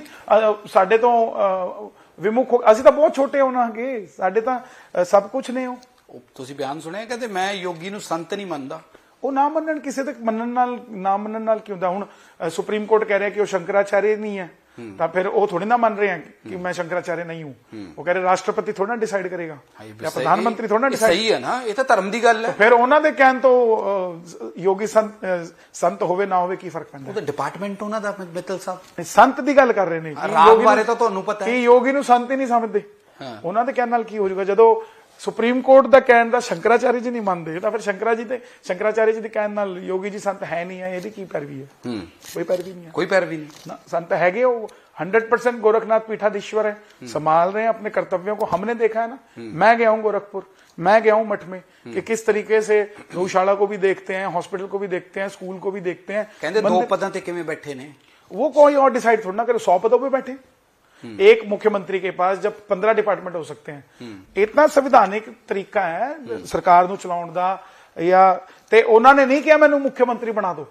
ਸਾਡੇ ਤੋਂ ਵਿਮੁਖ ਅਸੀਂ ਤਾਂ ਬਹੁਤ ਛੋਟੇ ਉਹਨਾਂ ਅੱਗੇ ਸਾਡੇ ਤਾਂ ਸਭ ਕੁਝ ਨੇ ਉਹ। ਤੁਸੀਂ ਬਿਆਨ ਸੁਣਿਆ ਕਹਿੰਦੇ ਮੈਂ ਯੋਗੀ ਨੂੰ ਸੰਤ ਨਹੀਂ ਮੰਨਦਾ? ਉਹ ਨਾ ਮੰਨਣ ਕਿਸੇ ਦੇ ਮੰਨਣ ਨਾਲ ਨਾ ਮੰਨਣ ਨਾਲ ਕੀ ਹੁੰਦਾ ਹੁਣ ਸੁਪਰੀਮ ਕੋਰਟ ਕਹਿ ਰਿਹਾ ਕਿ ਉਹ ਸ਼ੰਕਰਾਚਾਰਿਆ ਨਹੀਂ ਹੈ। ਤਾਂ ਫਿਰ ਉਹ ਥੋੜੀ ਨਾ ਮੰਨ ਰਹੇ ਆ ਕਿ ਮੈਂ ਸ਼ੰਕਰਾਚਾਰਿਆ ਨਹੀਂ ਹੂੰ। ਉਹ ਕਹ ਰਹੇ ਰਾਸ਼ਟਰਪਤੀ ਥੋੜਾ ਡਿਸਾਈਡ ਕਰੇਗਾ। ਜਾਂ ਪ੍ਰਧਾਨ ਮੰਤਰੀ ਥੋੜਾ ਡਿਸਾਈਡ ਸਹੀ ਹੈ ਨਾ ਇਹ ਤਾਂ ਧਰਮ ਦੀ ਗੱਲ ਹੈ। ਫਿਰ ਉਹਨਾਂ ਦੇ ਕਹਿਣ ਤੋਂ ਯੋਗੀ ਸੰਤ ਸੰਤ ਹੋਵੇ ਨਾ ਹੋਵੇ ਕੀ ਫ਼ਰਕ ਪੈਂਦਾ? ਉਹ ਤਾਂ ਡਿਪਾਰਟਮੈਂਟ ਉਹਨਾਂ ਦਾ ਮਿੱਤਲ ਸਾਹਿਬ। ਸੰਤ ਦੀ ਗੱਲ ਕਰ ਰਹੇ ਨੇ। ਯੋਗੀ ਬਾਰੇ ਤਾਂ ਤੁਹਾਨੂੰ ਪਤਾ ਹੈ। ਕਿ ਯੋਗੀ ਨੂੰ ਸੰਤ ਹੀ ਨਹੀਂ ਸਮਝਦੇ। ਉਹਨਾਂ ਦੇ ਕਹਿਣ ਨਾਲ ਕੀ ਹੋ ਜਾਊਗਾ? ਜਦੋਂ ਸੁਪਰੀਮ ਕੋਰਟ ਦਾ ਕਹਿਣ ਦਾ ਸ਼ੰਕਰਾਚਾਰਿਆ ਜੀ ਨਹੀਂ ਮੰਨਦੇ ਤਾਂ ਫਿਰ ਸ਼ੰਕਰਾ ਜੀ ਤੇ ਸ਼ੰਕਰਾਚਾਰਿਆ ਜੀ ਦੇ ਕਹਿਣ ਨਾਲ ਯੋਗੀ ਜੀ ਸੰਤ ਹੈ ਨਹੀਂ ਹੈ ਇਹਦੀ ਕੀ ਪੈਰਵੀ ਹੈ ਹੂੰ ਕੋਈ ਪੈਰਵੀ ਨਹੀਂ ਹੈ ਕੋਈ ਪੈਰਵੀ ਨਹੀਂ ना संत हैगे वो 100% गोरखनाथ पीठाधीश्वर है संभाल रहे हैं अपने कर्तव्यों को हमने देखा है ना मैं गया हूं गोरखपुर मैं गया हूं मठ में कि किस तरीके से गौशाला को भी देखते हैं हॉस्पिटल को भी देखते हैं स्कूल को भी देखते हैं ਕਹਿੰਦੇ ਦੋ बंदे- ਪਦਾਂ ਤੇ ਕਿਵੇਂ ਬੈਠੇ ਨੇ वो कोई और डिसाइड थोड़ा ना करे सौ पदों पे बैठे एक मुख्यमंत्री के पास जब पंद्रह डिपार्टमेंट हो सकते हैं इतना संविधानिक तरीका है सरकार ਨੂੰ ਚਲਾਉਣ ਦਾ ਜਾਂ ਤੇ ਉਹਨਾਂ ਨੇ ਨਹੀਂ ਕਿਹਾ ਮੈਨੂੰ ਮੁੱਖ ਮੰਤਰੀ ਬਣਾ ਦਿਓ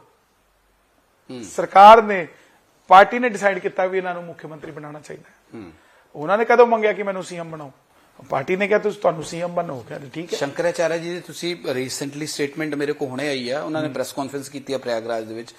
ਸਰਕਾਰ ਨੇ ਪਾਰਟੀ ਨੇ ਡਿਸਾਈਡ ਕੀਤਾ ਵੀ ਇਹਨਾਂ ਨੂੰ ਮੁੱਖ ਮੰਤਰੀ ਬਣਾਉਣਾ ਚਾਹੀਦਾ ਹੈ ਉਹਨਾਂ ਨੇ ਕਦੋਂ ਮੰਗਿਆ ਕਿ ਮੈਨੂੰ ਸੀਐਮ ਬਣਾਓ ਪਾਰਟੀ ਨੇ ਕਿਹਾ ਤੁਸੀਂ ਤੁਹਾਨੂੰ ਸੀਐਮ ਬਣਾਓ ਕਹਿੰਦੇ ਠੀਕ ਹੈ ਸ਼ੰਕਰਾਚਾਰਿਆ ਜੀ ਦੀ ਤੁਸੀਂ ਰੀਸੈਂਟਲੀ ਸਟੇਟਮੈਂਟ ਮੇਰੇ ਕੋ ਹੁਣੇ ਆਈ ਹੈ ਉਹਨਾਂ ਨੇ ਪ੍ਰੈਸ ਕਾਨਫਰੰਸ ਕੀਤੀ ਹੈ ਪ੍ਰਯਾਗਰਾਜ ਦੇ ਵਿੱਚ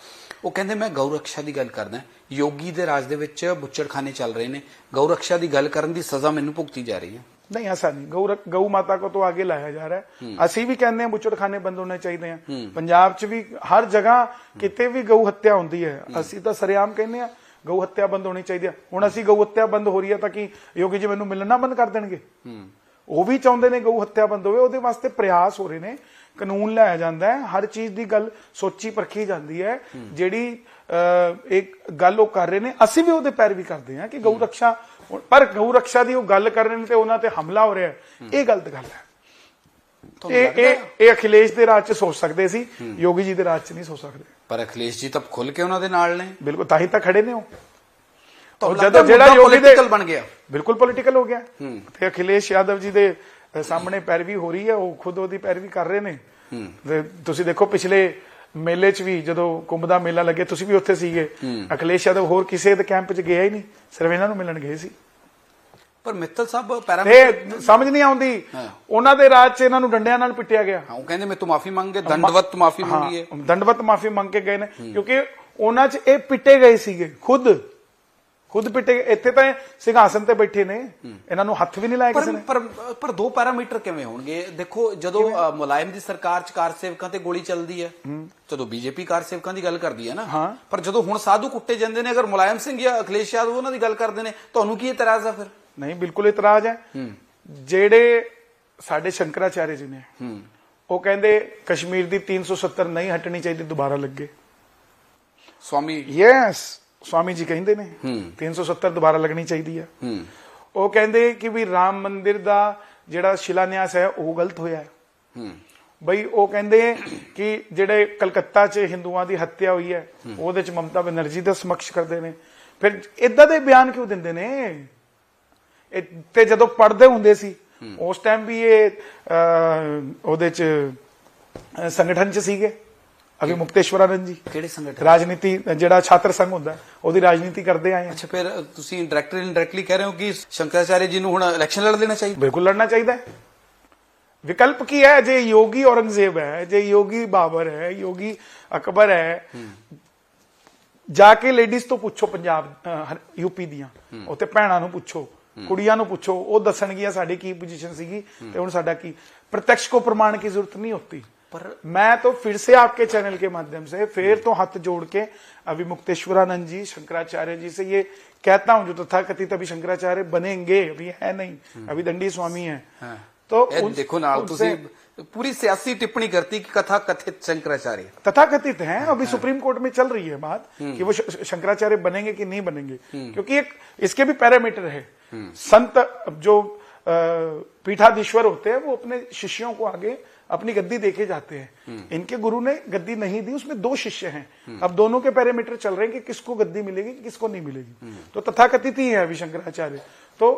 ਉਹ ਕਹਿੰਦੇ ਮੈਂ ਗਊ ਰੱਖਿਆ ਦੀ ਗੱਲ ਕਰਦਾ ਯੋਗੀ ਦੇ ਰਾਜ ਦੇ ਵਿੱਚ ਬੁੱਚੜਖਾਨੇ ਚੱਲ ਰਹੇ ਨੇ। ਗਊ ਰੱਖਿਆ ਦੀ ਗੱਲ ਕਰਨ ਦੀ ਸਜ਼ਾ ਮੈਨੂੰ ਭੁਗਤੀ ਜਾ ਰਹੀ ਹੈ। ਨਹੀਂ ਐਸਾ ਨਹੀਂ। ਗਊ ਰਖ- ਗਊ ਮਾਤਾ ਕੋ ਤੋਂ ਆਗੇ ਲਾਇਆ ਜਾ ਰਿਹਾ ਹੈ। ਅਸੀਂ ਵੀ ਕਹਿੰਦੇ ਹਾਂ ਬੁੱਚੜਖਾਨੇ ਬੰਦ ਹੋਣੇ ਚਾਹੀਦੇ ਆ। ਪੰਜਾਬ 'ਚ ਵੀ ਹਰ ਜਗ੍ਹਾ ਕਿਤੇ ਵੀ ਗਊ ਹੱਤਿਆ ਹੁੰਦੀ ਹੈ। ਅਸੀਂ ਤਾਂ ਸਰੇਆਮ ਕਹਿੰਦੇ ਆ ਗਊ ਹੱਤਿਆ ਬੰਦ ਹੋਣੀ ਚਾਹੀਦੀ ਹੈ। ਹੁਣ ਅਸੀਂ ਗਊ ਹੱਤਿਆ ਬੰਦ ਹੋ ਰਹੀ ਹੈ ਤਾਂ ਕਿ ਯੋਗੀ ਜੀ ਮੈਨੂੰ ਮਿਲਣਾ ਬੰਦ ਕਰ ਦੇਣਗੇ? ਉਹ ਵੀ ਚਾਹੁੰਦੇ ਨੇ ਗਊ ਹੱਤਿਆ ਬੰਦ ਹੋਵੇ ਉਹਦੇ ਵਾਸਤੇ ਪ੍ਰਯਾਸ ਹੋ ਰਹੇ ਨੇ। ਕਾਨੂੰਨ ਲਾਇਆ ਜਾਂਦਾ ਹੈ ਹਰ ਚੀਜ਼ ਦੀ ਗੱਲ ਸੋਚੀ ਪਰਖੀ ਜਾਂਦੀ ਹੈ ਜਿਹੜੀ ਇੱਕ ਗੱਲ ਉਹ ਕਰ ਰਹੇ ਨੇ ਅਸੀਂ ਵੀ ਉਹਦੇ ਪੈਰ ਵੀ ਕਰਦੇ ਹਾਂ ਕਿ ਗਊ ਰੱਖਿਆ ਪਰ ਗਊ ਰੱਖਿਆ ਦੀ ਉਹ ਗੱਲ ਕਰ ਰਹੇ ਨੇ ਤੇ ਉਹਨਾਂ ਤੇ ਹਮਲਾ ਹੋ ਰਿਹਾ ਇਹ ਗਲਤ ਗੱਲ ਹੈ। ਇਹ ਇਹ ਇਹ ਅਖਿਲੇਸ਼ ਦੇ ਰਾਜ 'ਚ ਸੋਚ ਸਕਦੇ ਸੀ ਯੋਗੀ ਜੀ ਦੇ ਰਾਜ 'ਚ ਨਹੀਂ ਸੋਚ ਸਕਦੇ। ਪਰ ਅਖਿਲੇਸ਼ ਜੀ ਤਾਂ ਖੁੱਲ ਕੇ ਉਹਨਾਂ ਦੇ ਨਾਲ ਨੇ। ਬਿਲਕੁਲ ਤਾਂ ਹੀ ਤਾਂ ਖੜੇ ਨੇ ਉਹ। ਲੱਗਦਾ ਜਿਹੜਾ ਯੋਗੀ ਦੇ political ਬਣ ਗਿਆ? ਬਿਲਕੁਲ ਪੋਲੀਟੀਕਲ ਹੋ ਗਿਆ। ਤੇ ਅਖਿਲੇਸ਼ ਯਾਦਵ ਜੀ ਦੇ ਸਾਹਮਣੇ ਪੈਰਵੀ ਹੋ ਰਹੀ ਹੈ ਉਹ ਖੁਦ ਉਹਦੀ ਪੈਰਵੀ ਕਰ ਰਹੇ ਨੇ। ਤੇ ਤੁਸੀਂ ਦੇਖੋ ਪਿਛਲੇ ਮੇਲੇ 'ਚ ਵੀ ਜਦੋਂ ਕੁੰਭ ਦਾ ਮੇਲਾ ਲੱਗੇ ਤੁਸੀਂ ਵੀ ਉੱਥੇ ਸੀਗੇ। ਅਖਿਲੇਸ਼ ਯਾਦਵ ਹੋਰ ਕਿਸੇ ਦੇ ਕੈਂਪ 'ਚ ਗਿਆ ਹੀ ਨਹੀਂ ਸਿਰਫ ਇਹਨਾਂ ਨੂੰ ਮਿਲਣ ਗਏ ਸੀ। ਪਰ ਮਿੱਤਲ ਸਾਹਿਬ ਪੈਰਾਮੀਟਰ ਸਮਝ ਨਹੀਂ ਆਉਂਦੀ ਉਹਨਾਂ ਦੇ ਰਾਜ 'ਚ ਇਹਨਾਂ ਨੂੰ ਡੰਡਿਆਂ ਨਾਲ ਪਿੱਟਿਆ ਗਿਆ। ਹਾਂ ਉਹ ਕਹਿੰਦੇ ਮੈਂ ਤੋਂ ਮਾਫੀ ਮੰਗੇ ਦੰਡਵਤ ਮਾਫੀ ਮੰਗੀ ਹਾਂ, ਦੰਡਵਤ ਮਾਫੀ ਮੰਗ ਕੇ ਗਏ ਨੇ ਕਿਉਂਕਿ ਉਹਨਾਂ 'ਚ ਇਹ ਪਿੱਟੇ ਗਏ ਸੀਗੇ ਖੁਦ। ਖੁਦ ਪਿੱਟੇ। ਇੱਥੇ ਤਾਂ ਸਿੰਘਾਸਨ ਤੇ ਬੈਠੇ ਨੇ। ਇਹਨਾਂ ਨੂੰ ਹੱਥ ਵੀ ਨਹੀਂ ਲਾਇਆ ਕਿਸੇ ਨੇ। ਪਰ ਪਰ ਦੋ ਪੈਰਾਮੀਟਰ ਕਿਵੇਂ ਹੋਣਗੇ? ਦੇਖੋ ਜਦੋਂ ਮੁਲਾਇਮ ਦੀ ਸਰਕਾਰ ਚ ਕਾਰ ਸੇਵਕਾਂ ਤੇ ਗੋਲੀ ਚੱਲਦੀ ਹੈ ਜਦੋਂ ਬੀਜੇਪੀ ਕਾਰ ਸੇਵਕਾਂ ਦੀ ਗੱਲ ਕਰਦੀ ਹੈ ਨਾ। ਪਰ ਜਦੋਂ ਹੁਣ ਸਾਧੂ ਕੁੱਟੇ ਜਾਂਦੇ ਨੇ ਅਗਰ ਮੁਲਾਇਮ ਸਿੰਘ ਜਾਂ ਅਖਿਲੇਸ਼ ਯਾਦਵ ਉਹਨਾਂ ਦੀ ਗੱਲ ਕਰਦੇ ਨੇ ਤੁਹਾਨੂੰ ਕੀ ਇਤਰਾਜ਼ ਆ ਫਿਰ? ਨਹੀਂ ਬਿਲਕੁਲ ਇਤਰਾਜ਼ ਹੈ। ਜਿਹੜੇ ਸਾਡੇ ਸ਼ੰਕਰਾਚਾਰਿਆ ਜੀ ਨੇ ਉਹ ਕਹਿੰਦੇ ਕਸ਼ਮੀਰ ਦੀ 370 ਨਹੀਂ ਹਟਣੀ ਚਾਹੀਦੀ ਦੁਬਾਰਾ ਲੱਗੇ। ਸਵਾਮੀ ਯੈਸ ਸਵਾਮੀ ਜੀ ਕਹਿੰਦੇ ਨੇ ਹੂੰ। 370 ਦੁਬਾਰਾ ਲੱਗਣੀ ਚਾਹੀਦੀ ਹੈ ਹੂੰ। ਉਹ ਕਹਿੰਦੇ ਕਿ ਵੀ ਰਾਮ ਮੰਦਿਰ ਦਾ ਜਿਹੜਾ ਸ਼ਿਲਾਨਿਆਸ ਹੈ ਉਹ ਗਲਤ ਹੋਇਆ ਹੈ। ਬਈ ਉਹ ਕਹਿੰਦੇ ਕਿ ਜਿਹੜੇ ਕਲਕੱਤਾ 'ਚ ਹਿੰਦੂਆਂ ਦੀ ਹੱਤਿਆ ਹੋਈ ਹੈ ਉਹਦੇ 'ਚ ਮਮਤਾ ਬੈਨਰਜੀ ਦਾ ਸਮਕਸ਼ ਕਰਦੇ ਨੇ। ਫਿਰ ਇਦਾਂ ਦੇ ਬਿਆਨ ਕਿਉਂ ਦਿੰਦੇ ਨੇ? ਤੇ ਜਦੋਂ ਪੜਦੇ ਹੁੰਦੇ ਸੀ ਉਸ ਟਾਈਮ ਵੀ ਇਹ ਉਹਦੇ 'ਚ ਸੰਗਠਨ 'ਚ ਸੀਗੇ। ਅਭੀ ਮੁਕਤੇਸ਼ਵਰਾਨੰਦ ਜੀ ਕਿਹੜੇ ਸੰਗਠਨ ਰਾਜਨੀਤੀ ਜਿਹੜਾ ਛਾਤਰ ਸੰਘ ਹੁੰਦਾ ਉਹਦੀ ਰਾਜਨੀਤੀ ਕਰਦੇ ਆਏ ਆ ਅੱਛਾ ਫਿਰ ਅ, ਤੁਸੀਂ ਡਾਇਰੈਕਟਲੀ ਇਨਡਾਇਰੈਕਟਲੀ ਕਹਿ ਰਹੇ ਹੋ ਕਿ ਸ਼ੰਕਰਾਚਾਰਿਆ ਜੀ ਨੂੰ ਹੁਣ ਇਲੈਕਸ਼ਨ ਲੜ ਲੈਣਾ ਚਾਹੀਦਾ ਬਿਲਕੁਲ ਲੜਨਾ ਚਾਹੀਦਾ ਹੈ ਵਿਕਲਪ ਕੀ ਹੈ ਜੇ ਯੋਗੀ ਔਰੰਗਜ਼ੇਬ ਹੈ ਜੇ ਯੋਗੀ ਬਾਬਰ ਹੈ ਯੋਗੀ ਅਕਬਰ ਹੈ ਜਾ ਕੇ ਲੇਡੀਜ਼ ਤੋਂ ਪੁੱਛੋ ਪੰਜਾਬ ਯੂਪੀ ਦੀਆਂ ਉੱਥੇ ਭੈਣਾਂ ਨੂੰ ਪੁੱਛੋ ਕੁੜੀਆਂ ਨੂੰ ਪੁੱਛੋ ਉਹ ਦੱਸਣਗੀਆਂ ਸਾਡੀ ਕੀ ਪੋਜੀਸ਼ਨ ਸੀਗੀ ਤੇ ਹੁਣ ਸਾਡਾ ਕੀ प्रत्यक्ष को प्रमाण की जरूरत नहीं होती पर मैं तो फिर से आपके चैनल के माध्यम से फिर तो हाथ जोड़ के अभी मुक्तेश्वरानंद जी शंकराचार्य जी से ये कहता हूँ जो तथा कथित अभी शंकराचार्य बनेंगे अभी है नहीं हम्म। अभी दंडी स्वामी है। हाँ। तो उन, देखो ना उनसे पूरी सियासी टिप्पणी करती कि कथा कथित शंकराचार्य। तथा कथित है हाँ, अभी हाँ। सुप्रीम कोर्ट में चल रही है बात हम्म। कि वो शंकराचार्य बनेंगे कि नहीं बनेंगे। हम्म। क्योंकि एक इसके भी पैरामीटर है। संत जो पीठाधीश्वर होते हैं वो अपने शिष्यों को आगे अपनी गद्दी देके जाते हैं इनके गुरु ने गद्दी नहीं दी उसमें दो शिष्य हैं अब दोनों के पैरामीटर चल रहे हैं कि किसको गद्दी मिलेगी कि किसको नहीं मिलेगी तो तथाकथित ही है अभी शंकराचार्य तो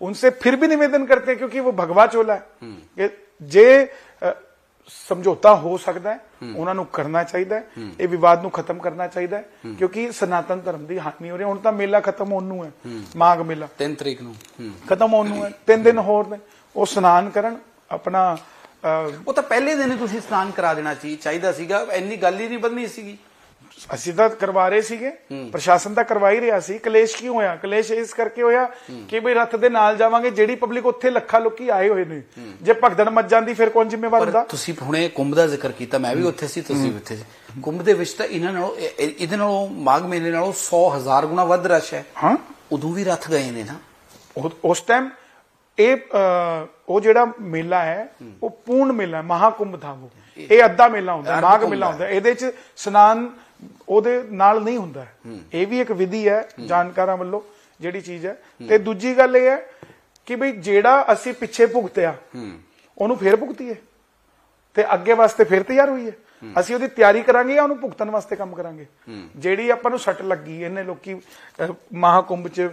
उनसे फिर भी निवेदन करते हैं क्योंकि वो भगवा चोला है कि जे अ, ਸਮਝੌਤਾ ਹੋ ਸਕਦਾ ਹੈ ਉਹਨਾਂ ਨੂੰ ਕਰਨਾ ਚਾਹੀਦਾ ਹੈ ਇਹ ਵਿਵਾਦ ਨੂੰ ਖਤਮ ਕਰਨਾ ਚਾਹੀਦਾ ਹੈ ਕਿਉਂਕਿ ਸਨਾਤਨ ਧਰਮ ਦੀ ਹਾਨੀ ਹੋ ਰਹੀ ਹੈ ਹੁਣ ਤਾਂ ਮੇਲਾ ਖਤਮ ਹੋਣ ਨੂੰ ਹੈ ਮਾਘ ਮੇਲਾ 3 ਤਰੀਕ ਨੂੰ ਹੂੰ। ਖਤਮ ਹੋਣ ਨੂੰ ਹੈ ਤਿੰਨ ਦਿਨ ਹੋਰ ਨੇ ਉਹ ਇਸ਼ਨਾਨ ਕਰਨ ਆਪਣਾ ਅਹ, ਉਹ ਤਾਂ ਪਹਿਲੇ ਦਿਨ ਹੀ ਤੁਸੀਂ ਇਸ਼ਨਾਨ ਕਰਾ ਦੇਣਾ ਸੀ ਚਾਹੀਦਾ ਸੀਗਾ। ਇੰਨੀ ਗੱਲ ਹੀ ਨਹੀਂ ਵਧਣੀ ਸੀਗੀ। ਅਸੀਂ ਤਾਂ ਕਰਵਾ ਰਹੇ ਸੀਗੇ। ਪ੍ਰਸ਼ਾਸਨ ਤਾਂ ਕਰਵਾ ਹੀ ਰਿਹਾ ਸੀ। ਕਲੇਸ਼ ਕਿਉਂ ਹੋਇਆ? ਕਲੇਸ਼ ਇਸ ਕਰਕੇ ਹੋਇਆ ਕਿ ਬਈ ਰੱਥ ਦੇ ਨਾਲ ਜਾਵਾਂਗੇ ਜਿਹੜੀ ਪਬਲਿਕ ਉੱਥੇ ਲੱਖਾਂ ਲੋਕੀ ਆਏ ਹੋਏ ਨੇ। ਜੇ ਭਗਦੜ ਮੱਚ ਜਾਂਦੀ ਫਿਰ ਕੌਣ ਜ਼ਿੰਮੇਵਾਰ ਹੁੰਦਾ? ਤੁਸੀਂ ਹੁਣੇ ਕੁੰਭ ਦਾ ਜ਼ਿਕਰ ਕੀਤਾ ਮੈਂ ਵੀ ਉੱਥੇ ਸੀ ਤੁਸੀਂ ਵੀ ਉੱਥੇ ਸੀ। ਕੁੰਭ ਦੇ ਵਿੱਚ ਤਾਂ ਇਹਨਾਂ ਨਾਲੋਂ ਇਹ- ਇਹ- ਇਹਦੇ ਨਾਲੋਂ ਮਾਘ ਮੇਲੇ ਨਾਲੋਂ 100 ਹਜ਼ਾਰ ਗੁਣਾ ਵੱਧ ਰਸ਼ ਹੈ। ਹਾਂ। ਉਦੋਂ ਵੀ ਰੱਥ ਗਏ ਨੇ ਨਾ। ਉਸ ਟਾਈਮ ਇਹ ਉਹ ਜਿਹੜਾ ਮੇਲਾ ਹੈ ਉਹ ਪੂਰਨ ਮੇਲਾ ਮਹਾਕੁੰਭ ਥਾ ਉਹ ਇਹ ਅੱਧਾ ਮੇਲਾ ਹੁੰਦਾ ਮਾਘ ਮੇਲਾ। ਹੁੰਦਾ। ਇਹਦੇ ਚ ਇਸ਼ਨਾਨ ਉਹਦੇ ਨਾਲ ਨਹੀਂ ਹੁੰਦਾ। ਇਹ ਵੀ ਇੱਕ ਵਿਧੀ ਹੈ ਜਾਣਕਾਰਾਂ ਵੱਲੋਂ ਜਿਹੜੀ ਚੀਜ਼ ਹੈ। ਤੇ ਦੂਜੀ ਗੱਲ ਇਹ ਹੈ ਕਿ ਬਈ ਜਿਹੜਾ ਅਸੀਂ ਪਿੱਛੇ ਭੁਗਤਿਆ ਉਹਨੂੰ ਫੇਰ ਭੁਗਤੀਏ। ਤੇ ਅੱਗੇ ਵਾਸਤੇ ਫੇਰ ਤਿਆਰ ਹੋਈਏ। ਅਸੀਂ ਉਹਦੀ ਤਿਆਰੀ ਕਰਾਂਗੇ ਜਾਂ ਉਹਨੂੰ ਭੁਗਤਣ ਵਾਸਤੇ ਕੰਮ ਕਰਾਂਗੇ? ਜਿਹੜੀ ਆਪਾਂ ਨੂੰ ਸੱਟ ਲੱਗੀ ਇਹਨੇ ਲੋਕੀ ਮਹਾਕੁੰਭ ਚ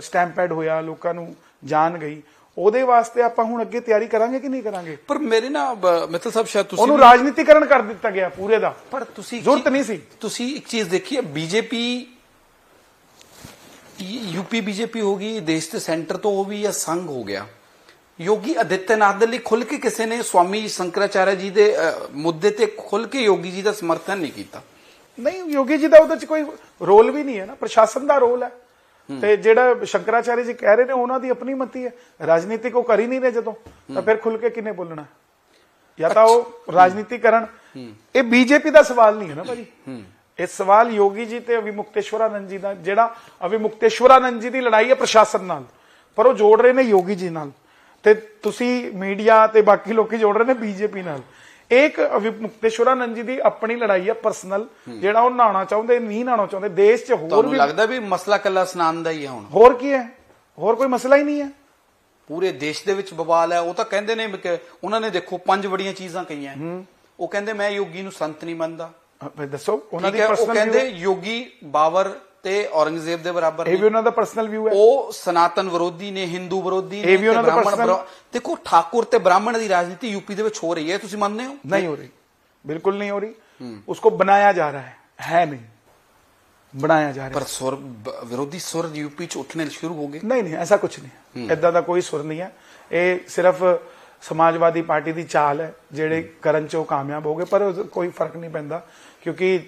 ਸਟੈਂਪੈਡ ਹੋਇਆ ਲੋਕਾਂ ਨੂੰ ਜਾਨ ਗਈ ਉਹਦੇ ਵਾਸਤੇ ਆਪਾਂ ਹੁਣ ਅੱਗੇ ਤਿਆਰੀ ਕਰਾਂਗੇ ਕਿ ਨਹੀਂ ਕਰਾਂਗੇ? ਪਰ ਮੇਰੇ ਨਾ ਮਿੱਤਲ ਸਾਹਿਬ ਸ਼ਾਇਦ ਤੁਸੀਂ ਉਹਨੂੰ ਰਾਜਨੀਤੀਕਰਨ ਕਰ ਦਿੱਤਾ ਗਿਆ ਪੂਰੇ ਦਾ। ਪਰ ਤੁਸੀਂ ਜ਼ਰੂਰਤ ਨਹੀਂ ਸੀ। ਤੁਸੀਂ ਇੱਕ ਚੀਜ਼ ਦੇਖੀ ਹੈ ਬੀਜੇਪੀ ਯੂਪੀ ਬੀਜੇਪੀ ਹੋ ਗਈ ਦੇਸ਼ ਤੇ ਸੈਂਟਰ ਤੋਂ ਉਹ ਵੀ ਇਹ ਸੰਘ ਹੋ ਗਿਆ। ਯੋਗੀ ਆਦਿੱਤਿਆਨਾਥ ਦੇ ਲਈ ਖੁੱਲ ਕੇ ਕਿਸੇ ਨੇ ਸਵਾਮੀ ਸ਼ੰਕਰਾਚਾਰਿਆ ਜੀ ਦੇ ਮੁੱਦੇ ਤੇ ਖੁੱਲ ਕੇ ਯੋਗੀ ਜੀ ਦਾ ਸਮਰਥਨ ਨਹੀਂ ਕੀਤਾ। ਨਹੀਂ ਯੋਗੀ ਜੀ ਦਾ ਉਹਦੇ ਚ ਕੋਈ ਰੋਲ ਵੀ ਨਹੀਂ ਹੈ ਨਾ। ਪ੍ਰਸ਼ਾਸਨ ਦਾ ਰੋਲ ਹੈ। ਤੇ ਜਿਹੜਾ ਸ਼ੰਕਰਾਚਾਰਿਆ ਜੀ ਕਹਿ ਰਹੇ ਨੇ ਉਹਨਾਂ ਦੀ ਆਪਣੀ ਮਤੀ ਹੈ। ਰਾਜਨੀਤਿਕ ਉਹ ਕਰ ਹੀ ਨਹੀਂ ਰਹੇ ਜਦੋਂ। ਤਾਂ ਫਿਰ ਖੁੱਲ ਕੇ ਕਿਨੇ ਬੋਲਣਾ? ਜਾਂ ਤਾਂ ਉਹ ਰਾਜਨੀਤੀ ਕਰਨ ਇਹ ਬੀਜੇਪੀ ਦਾ ਸਵਾਲ ਨਹੀਂ ਹੈ ਨਾ ਭਾਜੀ। ਇਹ ਸਵਾਲ ਯੋਗੀ ਜੀ ਤੇ ਅਭਿਮੁਕਤੇਸ਼ਵਰਾਨੰਦ ਜੀ ਦਾ ਜਿਹੜਾ ਅਭਿਮੁਕਤੇਸ਼ਵਰਾਨੰਦ ਜੀ ਦੀ ਲੜਾਈ ਹੈ ਪ੍ਰਸ਼ਾਸਨ ਨਾਲ ਪਰ ਉਹ ਜੋੜ ਰਹੇ ਨੇ ਯੋਗੀ ਜੀ ਨਾਲ। ਤੇ ਤੁਸੀਂ ਮੀਡੀਆ ਤੇ ਬਾਕੀ ਲੋਕੀ ਜੋੜ ਰਹੇ ਨੇ ਬੀਜੇਪੀ ਨਾਲ। ਇੱਕ ਅਭਿਮੁਕਤੇਸ਼ਵਰਾਨੰਦ ਜੀ ਦੀ ਆਪਣੀ ਲੜਾਈ ਹੈ ਪਰਸਨਲ ਜਿਹੜਾ ਉਹ ਨਹਾਉਣਾ ਚਾਹੁੰਦੇ ਨਹੀਂ ਨਹਾਉਣਾ ਚਾਹੁੰਦੇ ਦੇਸ਼ 'ਚ ਹੋਰ ਵੀ ਲੱਗਦਾ ਵੀ ਮਸਲਾ ਕੱਲਾ ਸਨਾਨ ਦਾ ਹੀ ਹੈ ਹੁਣ? ਹੋਰ ਕੀ ਹੈ? ਹੋਰ ਕੋਈ ਮਸਲਾ ਹੀ ਨਹੀਂ ਹੈ। ਪੂਰੇ ਦੇਸ਼ ਦੇ ਵਿੱਚ ਬਵਾਲ ਹੈ। ਉਹ ਤਾਂ ਕਹਿੰਦੇ ਨੇ ਉਹਨਾਂ ਨੇ ਦੇਖੋ ਪੰਜ ਬੜੀਆਂ ਚੀਜ਼ਾਂ ਕਹੀਆਂ। ਉਹ ਕਹਿੰਦੇ ਮੈਂ ਯੋਗੀ ਨੂੰ ਸੰਤ ਨਹੀਂ ਮੰਨਦਾ। ਦੱਸੋ ਉਹਨਾਂ ਦੀ ਹੈ ਉਹ ਪਰਸਨਲ ਕਹਿੰਦੇ ਯੋਗੀ ਬਾਬਰ ਤੇ ਔਰੰਗਜ਼ੇਬ ਦੇ ਬਰਾਬਰ ਇਹ ਵੀ ਉਹਨਾਂ ਦਾ ਪਰਸਨਲ ਵਿਊ ਹੈ। ਉਹ ਸਨਾਤਨ ਵਿਰੋਧੀ ਨੇ ਹਿੰਦੂ ਵਿਰੋਧੀ ਨੇ ਇਹ ਵੀ ਉਹਨਾਂ ਦਾ ਦੇਖੋ ਠਾਕੁਰ ਤੇ ਬ੍ਰਾਹਮਣ ਦੀ ਰਾਜਨੀਤੀ ਯੂਪੀ ਦੇ ਵਿੱਚ ਹੋ ਰਹੀ ਹੈ ਤੁਸੀਂ ਮੰਨਦੇ ਹੋ? ਨਹੀਂ ਹੋ ਰਹੀ। ਬਿਲਕੁਲ ਨਹੀਂ ਹੋ ਰਹੀ। ਉਸਕੋ ਬਣਾਇਆ ਜਾ ਰਿਹਾ ਹੈ ਹੈ ਨਹੀਂ। ਬਣਾਇਆ ਜਾ ਰਿਹਾ ਪਰ ਸੁਰ ਵਿਰੋਧੀ ਸੁਰ ਯੂਪੀ ਚ ਉੱਠਣੇ ਸ਼ੁਰੂ ਹੋ ਗਏ। ਨਹੀਂ ਨਹੀਂ ਐਸਾ ਕੁਝ ਨਹੀਂ ਐਦਾਂ ਦਾ ਕੋਈ ਸੁਰ ਨਹੀਂ ਹੈ। ਇਹ ਸਿਰਫ ਸਮਾਜਵਾਦੀ ਪਾਰਟੀ ਦੀ ਚਾਲ ਹੈ ਜਿਹੜੇ ਕਰਨ ਚੋਂ ਕਾਮਯਾਬ ਹੋ ਗਏ ਪਰ ਕੋਈ ਫ਼ਰਕ ਨਹੀਂ ਪੈਂਦਾ ਕਿਉਂਕਿ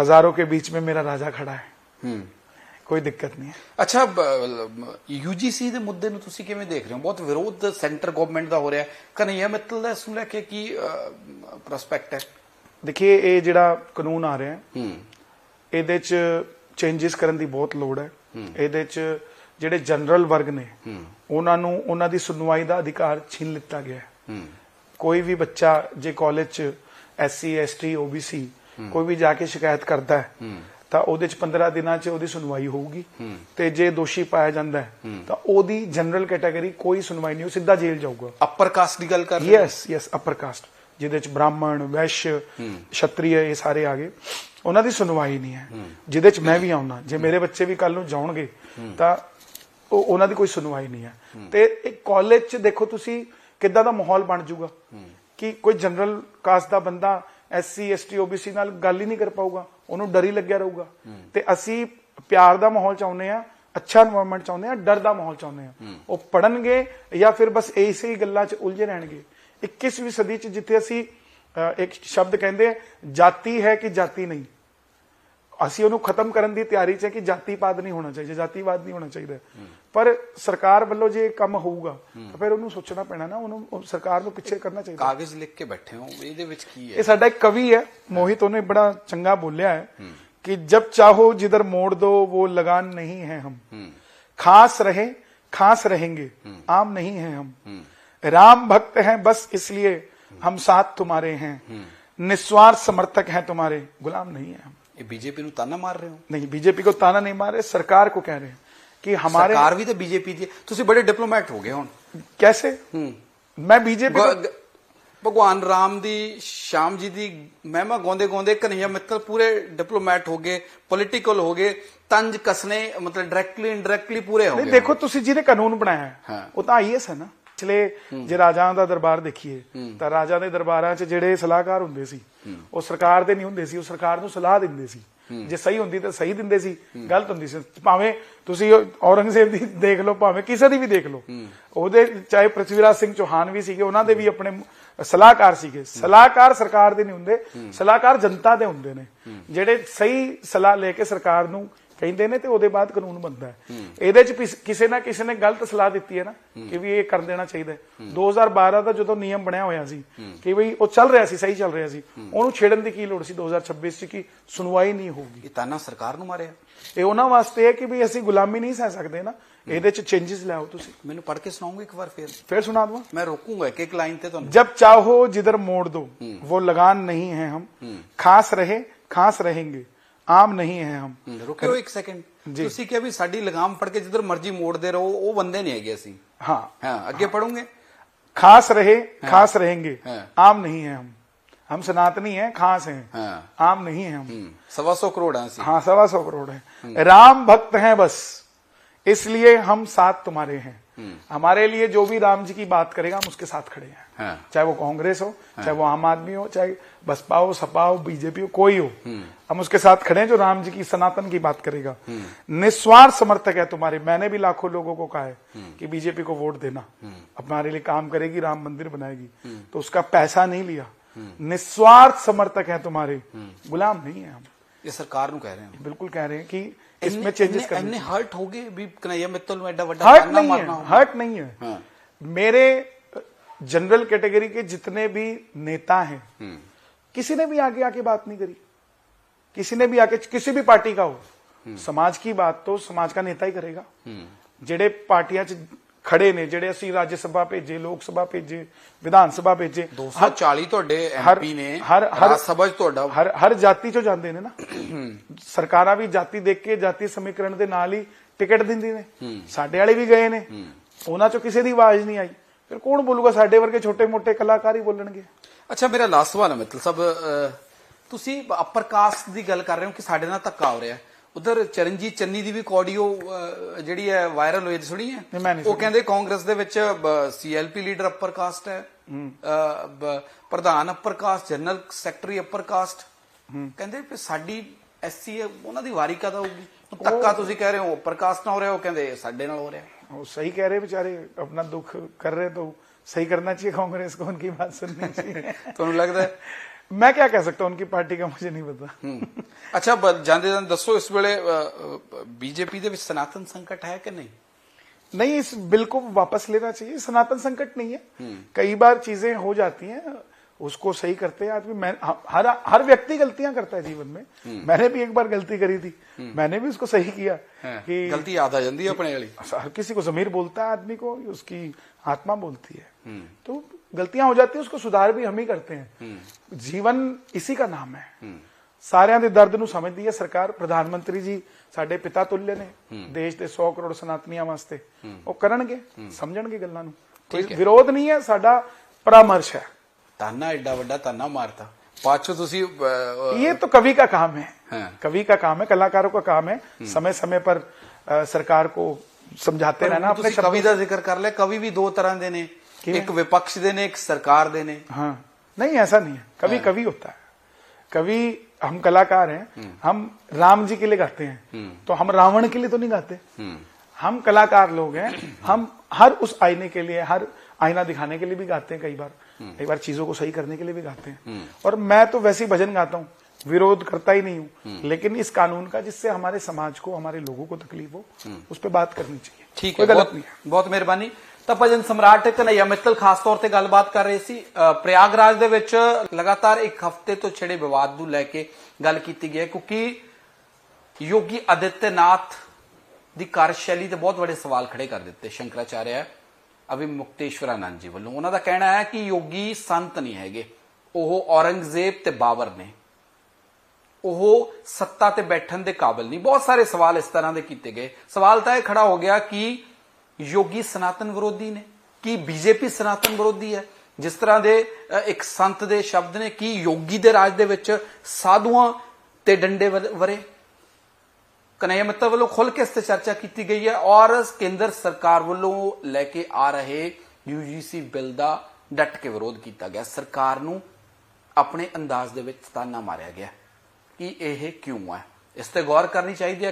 ਹਜ਼ਾਰੋਂ ਕੇ ਵਿੱਚ ਮੇਂ ਮੇਰਾ ਰਾਜਾ ਖੜਾ ਹੈ। ਕੋਈ ਦਿੱਕਤ ਨਹੀਂ ਅੱਛਾ ਯੂਜੀਸੀ ਦੇ ਮੁੱਦੇ ਨੂੰ ਤੁਸੀਂ ਕਿਵੇਂ ਦੇਖ ਰਹੇ ਹੋ? ਬਹੁਤ ਵਿਰੋਧ ਸੈਂਟਰ ਗਵਰਨਮੈਂਟ ਦਾ ਹੋ ਰਿਹਾ ਕਨਈਆ ਮਿੱਤਲ ਦਾ ਇਸ ਲੈ ਕੇ ਕੀ ਪ੍ਰੋਸਪੈਕਟ ਹੈ? ਦੇਖਿਏ ਇਹ ਜਿਹੜਾ ਕਾਨੂੰਨ ਆ ਰਿਹਾ ਹੈ ਇਹਦੇ 'ਚ ਚੇਂजेस ਕਰਨ ਦੀ ਬਹੁਤ ਲੋੜ ਹੈ। ਇਹਦੇ 'ਚ ਜਿਹੜੇ ਜਨਰਲ ਵਰਗ ਨੇ ਉਹਨਾਂ ਨੂੰ ਉਹਨਾਂ ਦੀ ਸੁਣਵਾਈ ਦਾ ਅਧਿਕਾਰ ਛੀਨ ਲਿੱਤਾ ਗਿਆ ਕੋਈ ਵੀ ਬੱਚਾ ਜੇ ਕਾਲਜ 'ਚ ਐਸਸੀ ਐਸਟੀ ਓਬੀਸੀ ਕੋਈ ਵੀ ਜਾ ਕੇ ਸ਼ਿਕਾਇਤ ਕਰਦਾ ਹੈ। ਤਾਂ ਉਹਦੇ ਚ 15 ਦਿਨਾਂ ਚ ਉਹਦੀ ਸੁਣਵਾਈ ਹੋਊਗੀ। ਤੇ ਜੇ ਦੋਸ਼ੀ ਪਾਇਆ ਜਾਂਦਾ ਹੈ ਤਾਂ ਉਹਦੀ ਜਨਰਲ ਕੈਟਾਗਰੀ ਕੋਈ ਸੁਣਵਾਈ ਨਹੀਂ ਉਹ ਸਿੱਧਾ ਜੇਲ੍ਹ ਜਾਊਗਾ। ਅਪਰ ਕਾਸਟ ਦੀ ਗੱਲ ਕਰ ਰਹੇ? ਯੈਸ ਯੈਸ ਅਪਰ ਕਾਸਟ ਜਿਹਦੇ ਚ ਬ੍ਰਾਹਮਣ ਵੈਸ਼ ਛਤਰੀय ਇਹ ਸਾਰੇ ਆ ਗਏ। ਉਹਨਾਂ ਦੀ ਸੁਣਵਾਈ ਨਹੀਂ ਹੈ। ਜਿਹਦੇ ਚ ਮੈਂ ਵੀ ਆਉਣਾ ਜੇ ਮੇਰੇ ਬੱਚੇ ਵੀ ਕੱਲ ਨੂੰ ਜਾਣਗੇ ਤਾਂ ਉਹ ਉਹਨਾਂ ਦੀ ਕੋਈ ਸੁਣਵਾਈ ਨਹੀਂ ਹੈ। ਤੇ ਇੱਕ ਕਾਲਜ ਚ ਦੇਖੋ ਤੁਸੀਂ ਕਿੱਦਾਂ ਦਾ ਮਾਹੌਲ ਬਣ ਜਾਊਗਾ ਕਿ ਕੋਈ ਜਨਰਲ ਕਾਸਟ ਦਾ ਬੰਦਾ ਐਸਸੀ ਐਸਟੀ ਓਬੀਸੀ ਨਾਲ ਗੱਲ ਹੀ ਨਹੀਂ ਕਰ ਪਾਊਗਾ। ਉਹਨੂੰ ਡਰ ਹੀ ਲੱਗਿਆ ਰਹੂਗਾ। ਤੇ ਅਸੀਂ ਪਿਆਰ ਦਾ ਮਾਹੌਲ ਚਾਹੁੰਦੇ ਆ ਅੱਛਾ এনवायरमेंट ਚਾਹੁੰਦੇ ਆ ਡਰ ਦਾ ਮਾਹੌਲ ਚਾਹੁੰਦੇ ਆ ਉਹ ਪੜਨਗੇ ਜਾਂ ਫਿਰ ਬਸ ਇਸੇ ਗੱਲਾਂ 'ਚ ਉਲਝੇ ਰਹਿਣਗੇ। 21ਵੀਂ ਸਦੀ 'ਚ ਜਿੱਥੇ ਅਸੀਂ ਇੱਕ ਸ਼ਬਦ ਕਹਿੰਦੇ ਜਾਤੀ ਹੈ ਕਿ ਜਾਤੀ ਨਹੀਂ? ਅਸੀਂ ਉਹਨੂੰ ਖਤਮ ਕਰਨ ਦੀ ਤਿਆਰੀ 'ਚ ਹੈ ਕਿ ਜਾਤੀਵਾਦ ਨਹੀਂ ਹੋਣਾ ਚਾਹੀਦਾ ਜਾਤੀਵਾਦ ਨਹੀਂ ਹੋਣਾ ਚਾਹੀਦਾ ਪਰ ਸਰਕਾਰ ਵੱਲੋਂ ਜੇ ਕੰਮ ਹੋਊਗਾ ਤਾਂ ਫਿਰ ਉਹਨੂੰ ਸੋਚਣਾ ਪੈਣਾ ਨਾ ਉਹਨੂੰ ਸਰਕਾਰ ਨੂੰ ਪਿੱਛੇ ਕਰਨਾ ਚਾਹੀਦਾ ਕਾਗਜ਼ ਲਿਖ ਕੇ ਬੈਠੇ ਹੋ ਇਹਦੇ ਵਿੱਚ ਕੀ ਹੈ ਇਹ ਸਾਡਾ ਇੱਕ ਕਵੀ ਹੈ ਮੋਹਿਤ ਉਹਨੇ ਬੜਾ ਚੰਗਾ ਬੋਲਿਆ ਹੈ कि जब चाहो जिधर मोड़ दो वो लगान नहीं है हम खास रहे खास रहेंगे आम नहीं है हम राम भक्त हैं बस इसलिए हम साथ तुम्हारे हैं निस्वार्थ समर्थक हैं तुम्हारे गुलाम नहीं है हम ਇਹ ਬੀਜੇਪੀ ਨੂੰ ਤਾਨਾ ਮਾਰ ਰਹੇ ਹੋ नहीं बीजेपी को ताना नहीं मारे सरकार को कह रहे हैं कि हमारे ਸਰਕਾਰ ਵੀ ਤਾਂ ਬੀਜੇਪੀ ਦੀ ਹੈ। ਤੁਸੀਂ ਬੜੇ ਡਿਪਲੋਮੈਟ ਹੋ ਗਏ ਹੁਣ कैसे मैं बीजेपी ਗ- ਗ- ਭਗਵਾਨ ਰਾਮ ਦੀ ਸ਼ਾਮ ਜੀ ਦੀ ਮਹਿਮਾ ਗਾਉਂਦੇ ਗਾਉਂਦੇ ਕਨਈਆ ਮਿੱਤਲ ਪੂਰੇ ਡਿਪਲੋਮੈਟ ਹੋ ਗਏ ਪੋਲਿਟੀਕਲ ਹੋ ਗਏ ਤੰਜ ਕਸਨੇ ਮਤਲਬ ਡਾਇਰੈਕਟਲੀ ਇਨਡਾਇਰੈਕਟਲੀ ਪੂਰੇ ਹੋ ਨਹੀਂ ਗਏ ਦੇਖੋ ਤੁਸੀਂ ਜਿਹਨੇ ਕਾਨੂੰਨ ਬਣਾਇਆ ਹੈ, ਹਾਂ। ਉਹ ਤਾਂ ਆਈਐਸ ਹੈ ਨਾ ਪਿਛਲੇ ਜੇ ਰਾਜਾਂ ਦਾ ਦਰਬਾਰ ਦੇਖੀਏ, ਤਾਂ ਰਾਜਾਂ ਦੇ ਦਰਬਾਰਾਂ 'ਚ ਜਿਹੜੇ ਸਲਾਹਕਾਰ ਹੁੰਦੇ ਸੀ, ਉਹ ਸਰਕਾਰ ਦੇ ਨਹੀਂ ਹੁੰਦੇ ਸੀ, ਉਹ ਸਰਕਾਰ ਨੂੰ ਸਲਾਹ ਦਿੰਦੇ ਸੀ। ਜੇ ਸਹੀ ਹੁੰਦੀ ਤਾਂ ਸਹੀ ਦਿੰਦੇ ਸੀ, ਗਲਤ ਹੁੰਦੀ ਸੀ। ਭਾਵੇਂ ਤੁਸੀਂ ਔਰੰਗਜ਼ੇਬ ਦੀ ਦੇਖ ਲਓ, ਭਾਵੇਂ ਕਿਸੇ ਦੀ ਵੀ ਦੇਖ ਲਓ, ਉਹਦੇ ਚਾਹੇ ਪ੍ਰਿਥਵੀਰਾਜ ਸਿੰਘ ਚੌਹਾਨ ਵੀ ਸੀਗੇ, ਉਹਨਾਂ ਦੇ ਵੀ ਆਪਣੇ ਸਲਾਹਕਾਰ ਸੀਗੇ। ਸਲਾਹਕਾਰ ਸਰਕਾਰ ਦੇ ਨਹੀਂ ਹੁੰਦੇ, ਸਲਾਹਕਾਰ ਜਨਤਾ ਦੇ ਹੁੰਦੇ ਨੇ। ਜਿਹੜੇ ਸਹੀ ਸਲਾਹ ਲੈ ਕੇ ਸਰਕਾਰ ਨੂੰ ਕਹਿੰਦੇ ਨੇ ਤੇ ਉਹਦੇ ਬਾਅਦ ਕਾਨੂੰਨ ਬਣਦਾ ਇਹਦੇ ਚ ਕਿਸੇ ਨਾ ਕਿਸੇ ਨੇ ਗਲਤ ਸਲਾਹ ਦਿੱਤੀ ਹੈ ਨਾ ਕਿ ਵੀ ਇਹ ਕਰ ਦੇਣਾ ਚਾਹੀਦਾ 2012 ਦਾ ਜਦੋਂ ਨਿਯਮ ਬਣਿਆ ਹੋਇਆ ਸੀ ਕਿ ਵੀ ਉਹ ਚੱਲ ਰਿਹਾ ਸੀ ਸਹੀ ਚੱਲ ਰਿਹਾ ਸੀ ਉਹਨੂੰ ਛੇੜਨ ਦੀ ਕੀ ਲੋੜ ਸੀ 2026 ਚ ਕਿ ਸੁਣਵਾਈ ਨਹੀਂ ਹੋਊਗੀ। ਇਹ ਤਾਨਾ ਸਰਕਾਰ ਨੂੰ ਮਾਰਿਆ। ਇਹ ਉਹਨਾਂ ਵਾਸਤੇ ਹੈ ਕਿ ਵੀ ਅਸੀਂ ਗੁਲਾਮੀ ਨਹੀਂ ਸਹਿ ਸਕਦੇ ਨਾ। ਇਹਦੇ ਚ ਚੇਂजेस ਲਿਆਓ ਤੁਸੀਂ। ਮੈਨੂੰ ਪੜ੍ਹ ਕੇ ਸੁਣਾਉਂਗੇ ਇੱਕ ਵਾਰ ਫੇਰ? ਫੇਰ ਸੁਣਾ ਦਵਾਂ। ਮੈਂ ਰੋਕੂਗਾ ਇੱਕ ਇੱਕ ਲਾਈਨ ਤੇ ਤੁਹਾਨੂੰ। ਜਬ ਚਾਹੋ ਜਿੱਧਰ ਮੋੜ ਦੋ। ਉਹ ਲਗਾਨ ਨਹੀਂ ਹੈ ਹਮ। ਖਾਸ ਰਹੇ ਖਾਸ ਰਹੇਗੇ। आम नहीं है हम ਹਮ, ਰੁਕਿਓ ਇੱਕ ਸੈਕਿੰਡ ਜੀ। ਤੁਸੀਂ ਕਿਹਾ ਵੀ ਸਾਡੀ ਲਗਾਮ ਫੜ ਕੇ ਜਿੱਧਰ ਮਰਜ਼ੀ ਮੋੜਦੇ ਰਹੋ ਉਹ ਬੰਦੇ ਨਹੀਂ ਹੈਗੇ ਅਸੀਂ हाँ ਹਾਂ ਅੱਗੇ ਪੜੋਗੇ खास रहे खास रहेंगे हाँ। आम नहीं है हम हम सनातनी हैं खास हैं हाँ। आम नहीं है हम ਹਮ, ਸਵਾ ਸੌ ਕਰੋੜ ਆ ਅਸੀਂ हाँ सवा सौ करोड़ है राम भक्त हैं बस इसलिए हम साथ तुम्हारे हैं हमारे लिए जो भी राम जी की बात करेगा हम उसके साथ खड़े हैं हाँ। चाहे वो कांग्रेस हो चाहे वो आम आदमी हो चाहे बसपा हो सपा हो बीजेपी हो कोई हो हम उसके साथ खड़े हैं जो राम जी की सनातन की बात करेगा निस्वार्थ समर्थक है तुम्हारे मैंने भी लाखों लोगों को कहा है कि बीजेपी को वोट देना हमारे लिए काम करेगी राम मंदिर बनाएगी तो उसका पैसा नहीं लिया निस्वार्थ समर्थक है तुम्हारे गुलाम नहीं है हम ਇਹ ਸਰਕਾਰ ਨੂੰ ਕਹਿ ਰਹੇ ਹਾਂ बिल्कुल कह रहे हैं कि इसमें चेंजेस करने ਇੰਨੇ ਹਰਟ ਹੋ ਗਏ ਵੀ ਕਨਈਆ ਮਿੱਤਲ ਨੂੰ ਐਡਾ ਵੱਡਾ हर्ट ਤਾਨਾ नहीं ਮਾਰਨਾ है ਹੋਊਗਾ। हर्ट नहीं है हाँ। मेरे जनरल कैटेगरी के जितने भी नेता हैं किसी ने भी आगे आके बात नहीं करी किसी ने भी आके किसी भी पार्टी का हो समाज की बात तो समाज का नेता ही करेगा ਜਿਹੜੇ ਪਾਰਟੀਆਂ 'ਚ ਖੜੇ ਨੇ ਜਿਹੜੇ ਅਸੀਂ ਰਾਜ ਸਭਾ ਭੇਜੇ ਲੋਕ ਸਭਾ ਭੇਜੇ ਵਿਧਾਨ ਸਭਾ ਭੇਜੇ 240 ਤੁਹਾਡੇ ਹਰ- ਐਮਪੀ ਨੇ ਹਰ- ਹਰ- ਰਾਜ ਸਭਾ 'ਚ ਤੁਹਾਡਾ ਹਰ ਹਰ ਜਾਤੀ ਚੋਂ ਜਾਂਦੇ ਨੇ ਨਾ ਸਰਕਾਰਾਂ ਵੀ ਜਾਤੀ ਦੇਖ ਕੇ ਜਾਤੀ ਸਮੀਕਰਨ ਦੇ ਨਾਲ ਹੀ ਟਿਕਟ ਦਿੰਦੀ ਨੇ ਸਾਡੇ ਵਾਲੇ ਵੀ ਗਏ ਨੇ ਉਹਨਾਂ ਚੋਂ ਕਿਸੇ ਦੀ ਆਵਾਜ਼ ਨਹੀਂ ਆਈ ਫਿਰ ਕੌਣ ਬੋਲੂਗਾ ਸਾਡੇ ਵਰਗੇ ਛੋਟੇ-ਮੋਟੇ ਕਲਾਕਾਰ ਹੀ ਬੋਲਣਗੇ ਅੱਛਾ ਮੇਰਾ ਲਾਸਟ ਸਵਾਲ ਹੈ ਮਿੱਤਲ ਸਾਹਿਬ ਅਹ, ਤੁਸੀਂ ਅਪਰ ਕਾਸਟ ਦੀ ਗੱਲ ਕਰ ਰਹੇ ਹੋ ਕਿ ਸਾਡੇ ਨਾਲ ਧੱਕਾ ਹੋ ਰਿਹਾ ਉਧਰ ਚਰਨਜੀਤ ਚੰਨੀ ਦੀ ਵੀ ਕੋਡੀਓ ਜਿਹੜੀ ਹੈ ਵਾਇਰਲ ਹੋਈ ਸੁਣੀ ਹੈ? ਉਹ ਕਹਿੰਦੇ ਕਾਂਗਰਸ ਦੇ ਵਿੱਚ ਸੀਐਲਪੀ ਲੀਡਰ ਅਪਰ ਕਾਸਟ ਹੈ ਪ੍ਰਧਾਨ upper caste general secretary upper caste ਕਹਿੰਦੇ ਕਿ ਸਾਡੀ ਐਸਸੀ ਉਹਨਾਂ ਦੀ ਵਾਰੀ ਕਦ ਹੋਊਗੀ ਤੱਕਾ ਤੁਸੀਂ ਕਹਿ ਰਹੇ ਹੋ ਅਪਰ ਕਾਸਟ ਨਾਲ ਹੋ ਰਿਹਾ ਉਹ ਕਹਿੰਦੇ ਸਾਡੇ ਨਾਲ ਹੋ ਰਿਹਾ। ਉਹ ਸਹੀ ਕਹਿ ਰਹੇ ਵਿਚਾਰੇ ਆਪਣਾ ਦੁੱਖ ਕਰ ਰਹੇ ਤਾਂ ਸਹੀ ਕਰਨਾ ਚਾਹੀਏ ਕਾਂਗਰਸ ਕੋ ਉਨਕੀ ਬਾਤ ਸੁਣਨੀ ਚਾਹੀਏ? <laughs> ਤੁਹਾਨੂੰ ਲੱਗਦਾ मैं क्या कह सकता हूँ उनकी पार्टी का मुझे नहीं पता ਹੂੰ। ਅੱਛਾ ਬ- ਜਾਂਦੇ ਜਾਂਦੇ ਦੱਸੋ ਇਸ ਵੇਲੇ ਬੀਜੇਪੀ ਦੇ ਵਿੱਚ ਸਨਾਤਨ ਸੰਕਟ ਹੈ ਕਿ ਨਹੀਂ नहीं इस बिल को वापस लेना चाहिए सनातन संकट नहीं है कई बार चीजें हो जाती हैं उसको सही करते हैं आदमी मैं हर हर व्यक्ति गलतियां करता है जीवन में मैंने भी एक बार गलती करी थी मैंने भी उसको सही किया कि ਗਲਤੀ ਯਾਦ ਆ ਜਾਂਦੀ ਹੈ ਆਪਣੇ ਵਾਲੀ हर किसी को जमीर बोलता है आदमी को उसकी आत्मा बोलती है तो ਗਲਤੀਆਂ ਹੋ ਜਾਂਦੀਆਂ ਉਸको ਸੁਧਾਰ ਵੀ ਹਮ ਹੀ ਕਰਤੇ ਹਨ ਜੀਵਨ ਇਸੇ ਦਾ ਨਾਮ ਹੈ ਸਾਰਿਆਂ ਦੇ ਦਰਦ ਨੂੰ ਸਮਝਦੀ ਹੈ ਸਰਕਾਰ ਪ੍ਰਧਾਨ ਮੰਤਰੀ ਜੀ ਸਾਡੇ ਪਿਤਾ ਤੁੱਲੇ ਨੇ ਦੇਸ਼ ਦੇ 100 ਕਰੋੜ ਸਨਾਤਨੀਆਂ ਵਾਸਤੇ ਉਹ ਕਰਨਗੇ ਸਮਝਣਗੇ ਗੱਲਾਂ ਨੂੰ ਕੋਈ ਵਿਰੋਧ ਨਹੀਂ ਹੈ ਸਾਡਾ ਪਰਾਮਰਸ਼ ਹੈ ਤਾਨਾ ਐਡਾ ਵੱਡਾ ਤਾਨਾ ਮਾਰਤਾ पाचो तुसी ये तो कवि का काम है। हाँ। कवि का काम है कलाकारों का काम है। समय समय पर सरकार को ਸਮਝਾਤੇ ਰਹਿਣਾ ਆਪਣੇ ਕਵੀ ਦਾ ਜ਼ਿਕਰ ਕਰ ਲੈ ਕਵੀ ਵੀ ਦੋ ਤਰ੍ਹਾਂ ਦੇ ਨੇ एक विपक्ष देने एक सरकार देने। हाँ। नहीं ऐसा नहीं है। कभी हाँ। कभी होता है। कभी हम कलाकार हैं हम्म। हम राम जी के लिए गाते हैं हम्म। तो हम रावण के लिए तो नहीं गाते। हम्म। हम कलाकार लोग हैं हम हर उस आईने के लिए हर आईना दिखाने के लिए भी गाते हैं कई बार। कई बार चीज़ों को सही करने के लिए भी गाते हैं। और मैं तो वैसे ही भजन गाता हूँ विरोध करता ही नहीं हूँ। लेकिन इस कानून का जिससे हमारे समाज को हमारे लोगों को तकलीफ़ हो उस पर बात करनी चाहिए। ठीक है गलत नहीं है। बहुत मेहरबानी। ਤਾਂ ਭਜਨ ਸਮਰਾਟ ਕਨਈਆ ਮਿੱਤਲ ਖਾਸ ਤੌਰ ਤੇ ਗੱਲਬਾਤ ਕਰ ਰਹੇ ਸੀ। ਅ, ਪ੍ਰਯਾਗਰਾਜ ਦੇ ਵਿੱਚ ਲਗਾਤਾਰ ਇੱਕ ਹਫ਼ਤੇ ਤੋਂ ਛਿੜੇ ਵਿਵਾਦ ਨੂੰ ਲੈ ਕੇ ਗੱਲ ਕੀਤੀ ਗਈ ਹੈ ਕਿਉਂਕਿ ਯੋਗੀ ਆਦਿੱਤਿਆਨਾਥ ਦੀ ਕਾਰਜਸ਼ੈਲੀ ਤੇ ਬਹੁਤ ਵੱਡੇ ਸਵਾਲ ਖੜੇ ਕਰ ਦਿੱਤੇ ਸ਼ੰਕਰਾਚਾਰਿਆ ਅਭੀ ਮੁਕਤੇਸ਼ਵਰਾਨੰਦ ਜੀ ਵੱਲੋਂ। ਉਹਨਾਂ ਦਾ ਕਹਿਣਾ ਹੈ ਕਿ ਯੋਗੀ ਸੰਤ ਨਹੀਂ ਹੈਗੇ। ਉਹ ਔਰੰਗਜ਼ੇਬ ਤੇ ਬਾਬਰ ਨੇ। ਉਹ ਸੱਤਾ ਤੇ ਬੈਠਣ ਦੇ ਕਾਬਿਲ ਨਹੀਂ। ਬਹੁਤ ਸਾਰੇ ਸਵਾਲ ਇਸ ਤਰ੍ਹਾਂ ਦੇ ਕੀਤੇ ਗਏ। ਸਵਾਲ ਤਾਂ ਇਹ ਖੜਾ ਹੋ ਗਿਆ ਕਿ ਯੋਗੀ ਸਨਾਤਨ ਵਿਰੋਧੀ ਨੇ? ਕੀ ਬੀਜੇਪੀ ਸਨਾਤਨ ਵਿਰੋਧੀ ਹੈ? ਜਿਸ ਤਰ੍ਹਾਂ ਦੇ ਇੱਕ ਸੰਤ ਦੇ ਸ਼ਬਦ ਨੇ, ਕੀ ਯੋਗੀ ਦੇ ਰਾਜ ਦੇ ਵਿੱਚ ਸਾਧੂਆਂ ਤੇ ਡੰਡੇ ਵਰੇ? ਕਨਈਆ ਮਿੱਤਲ ਵੱਲੋਂ ਖੁੱਲ ਕੇ ਇਸ ਤੇ ਚਰਚਾ ਕੀਤੀ ਗਈ ਹੈ ਔਰ ਕੇਂਦਰ ਸਰਕਾਰ ਵੱਲੋਂ ਲੈ ਕੇ ਆ ਰਹੇ ਯੂਜੀਸੀ ਬਿੱਲ ਦਾ ਡਟ ਕੇ ਵਿਰੋਧ ਕੀਤਾ ਗਿਆ। ਸਰਕਾਰ ਨੂੰ ਆਪਣੇ ਅੰਦਾਜ਼ ਦੇ ਵਿੱਚ ਤਾਨਾ ਮਾਰਿਆ ਗਿਆ। ਕਿ ਇਹ ਕਿਉਂ ਹੈ? ਇਸ ਤੇ ਗੌਰ ਕਰਨੀ ਚਾਹੀਦੀ ਹੈ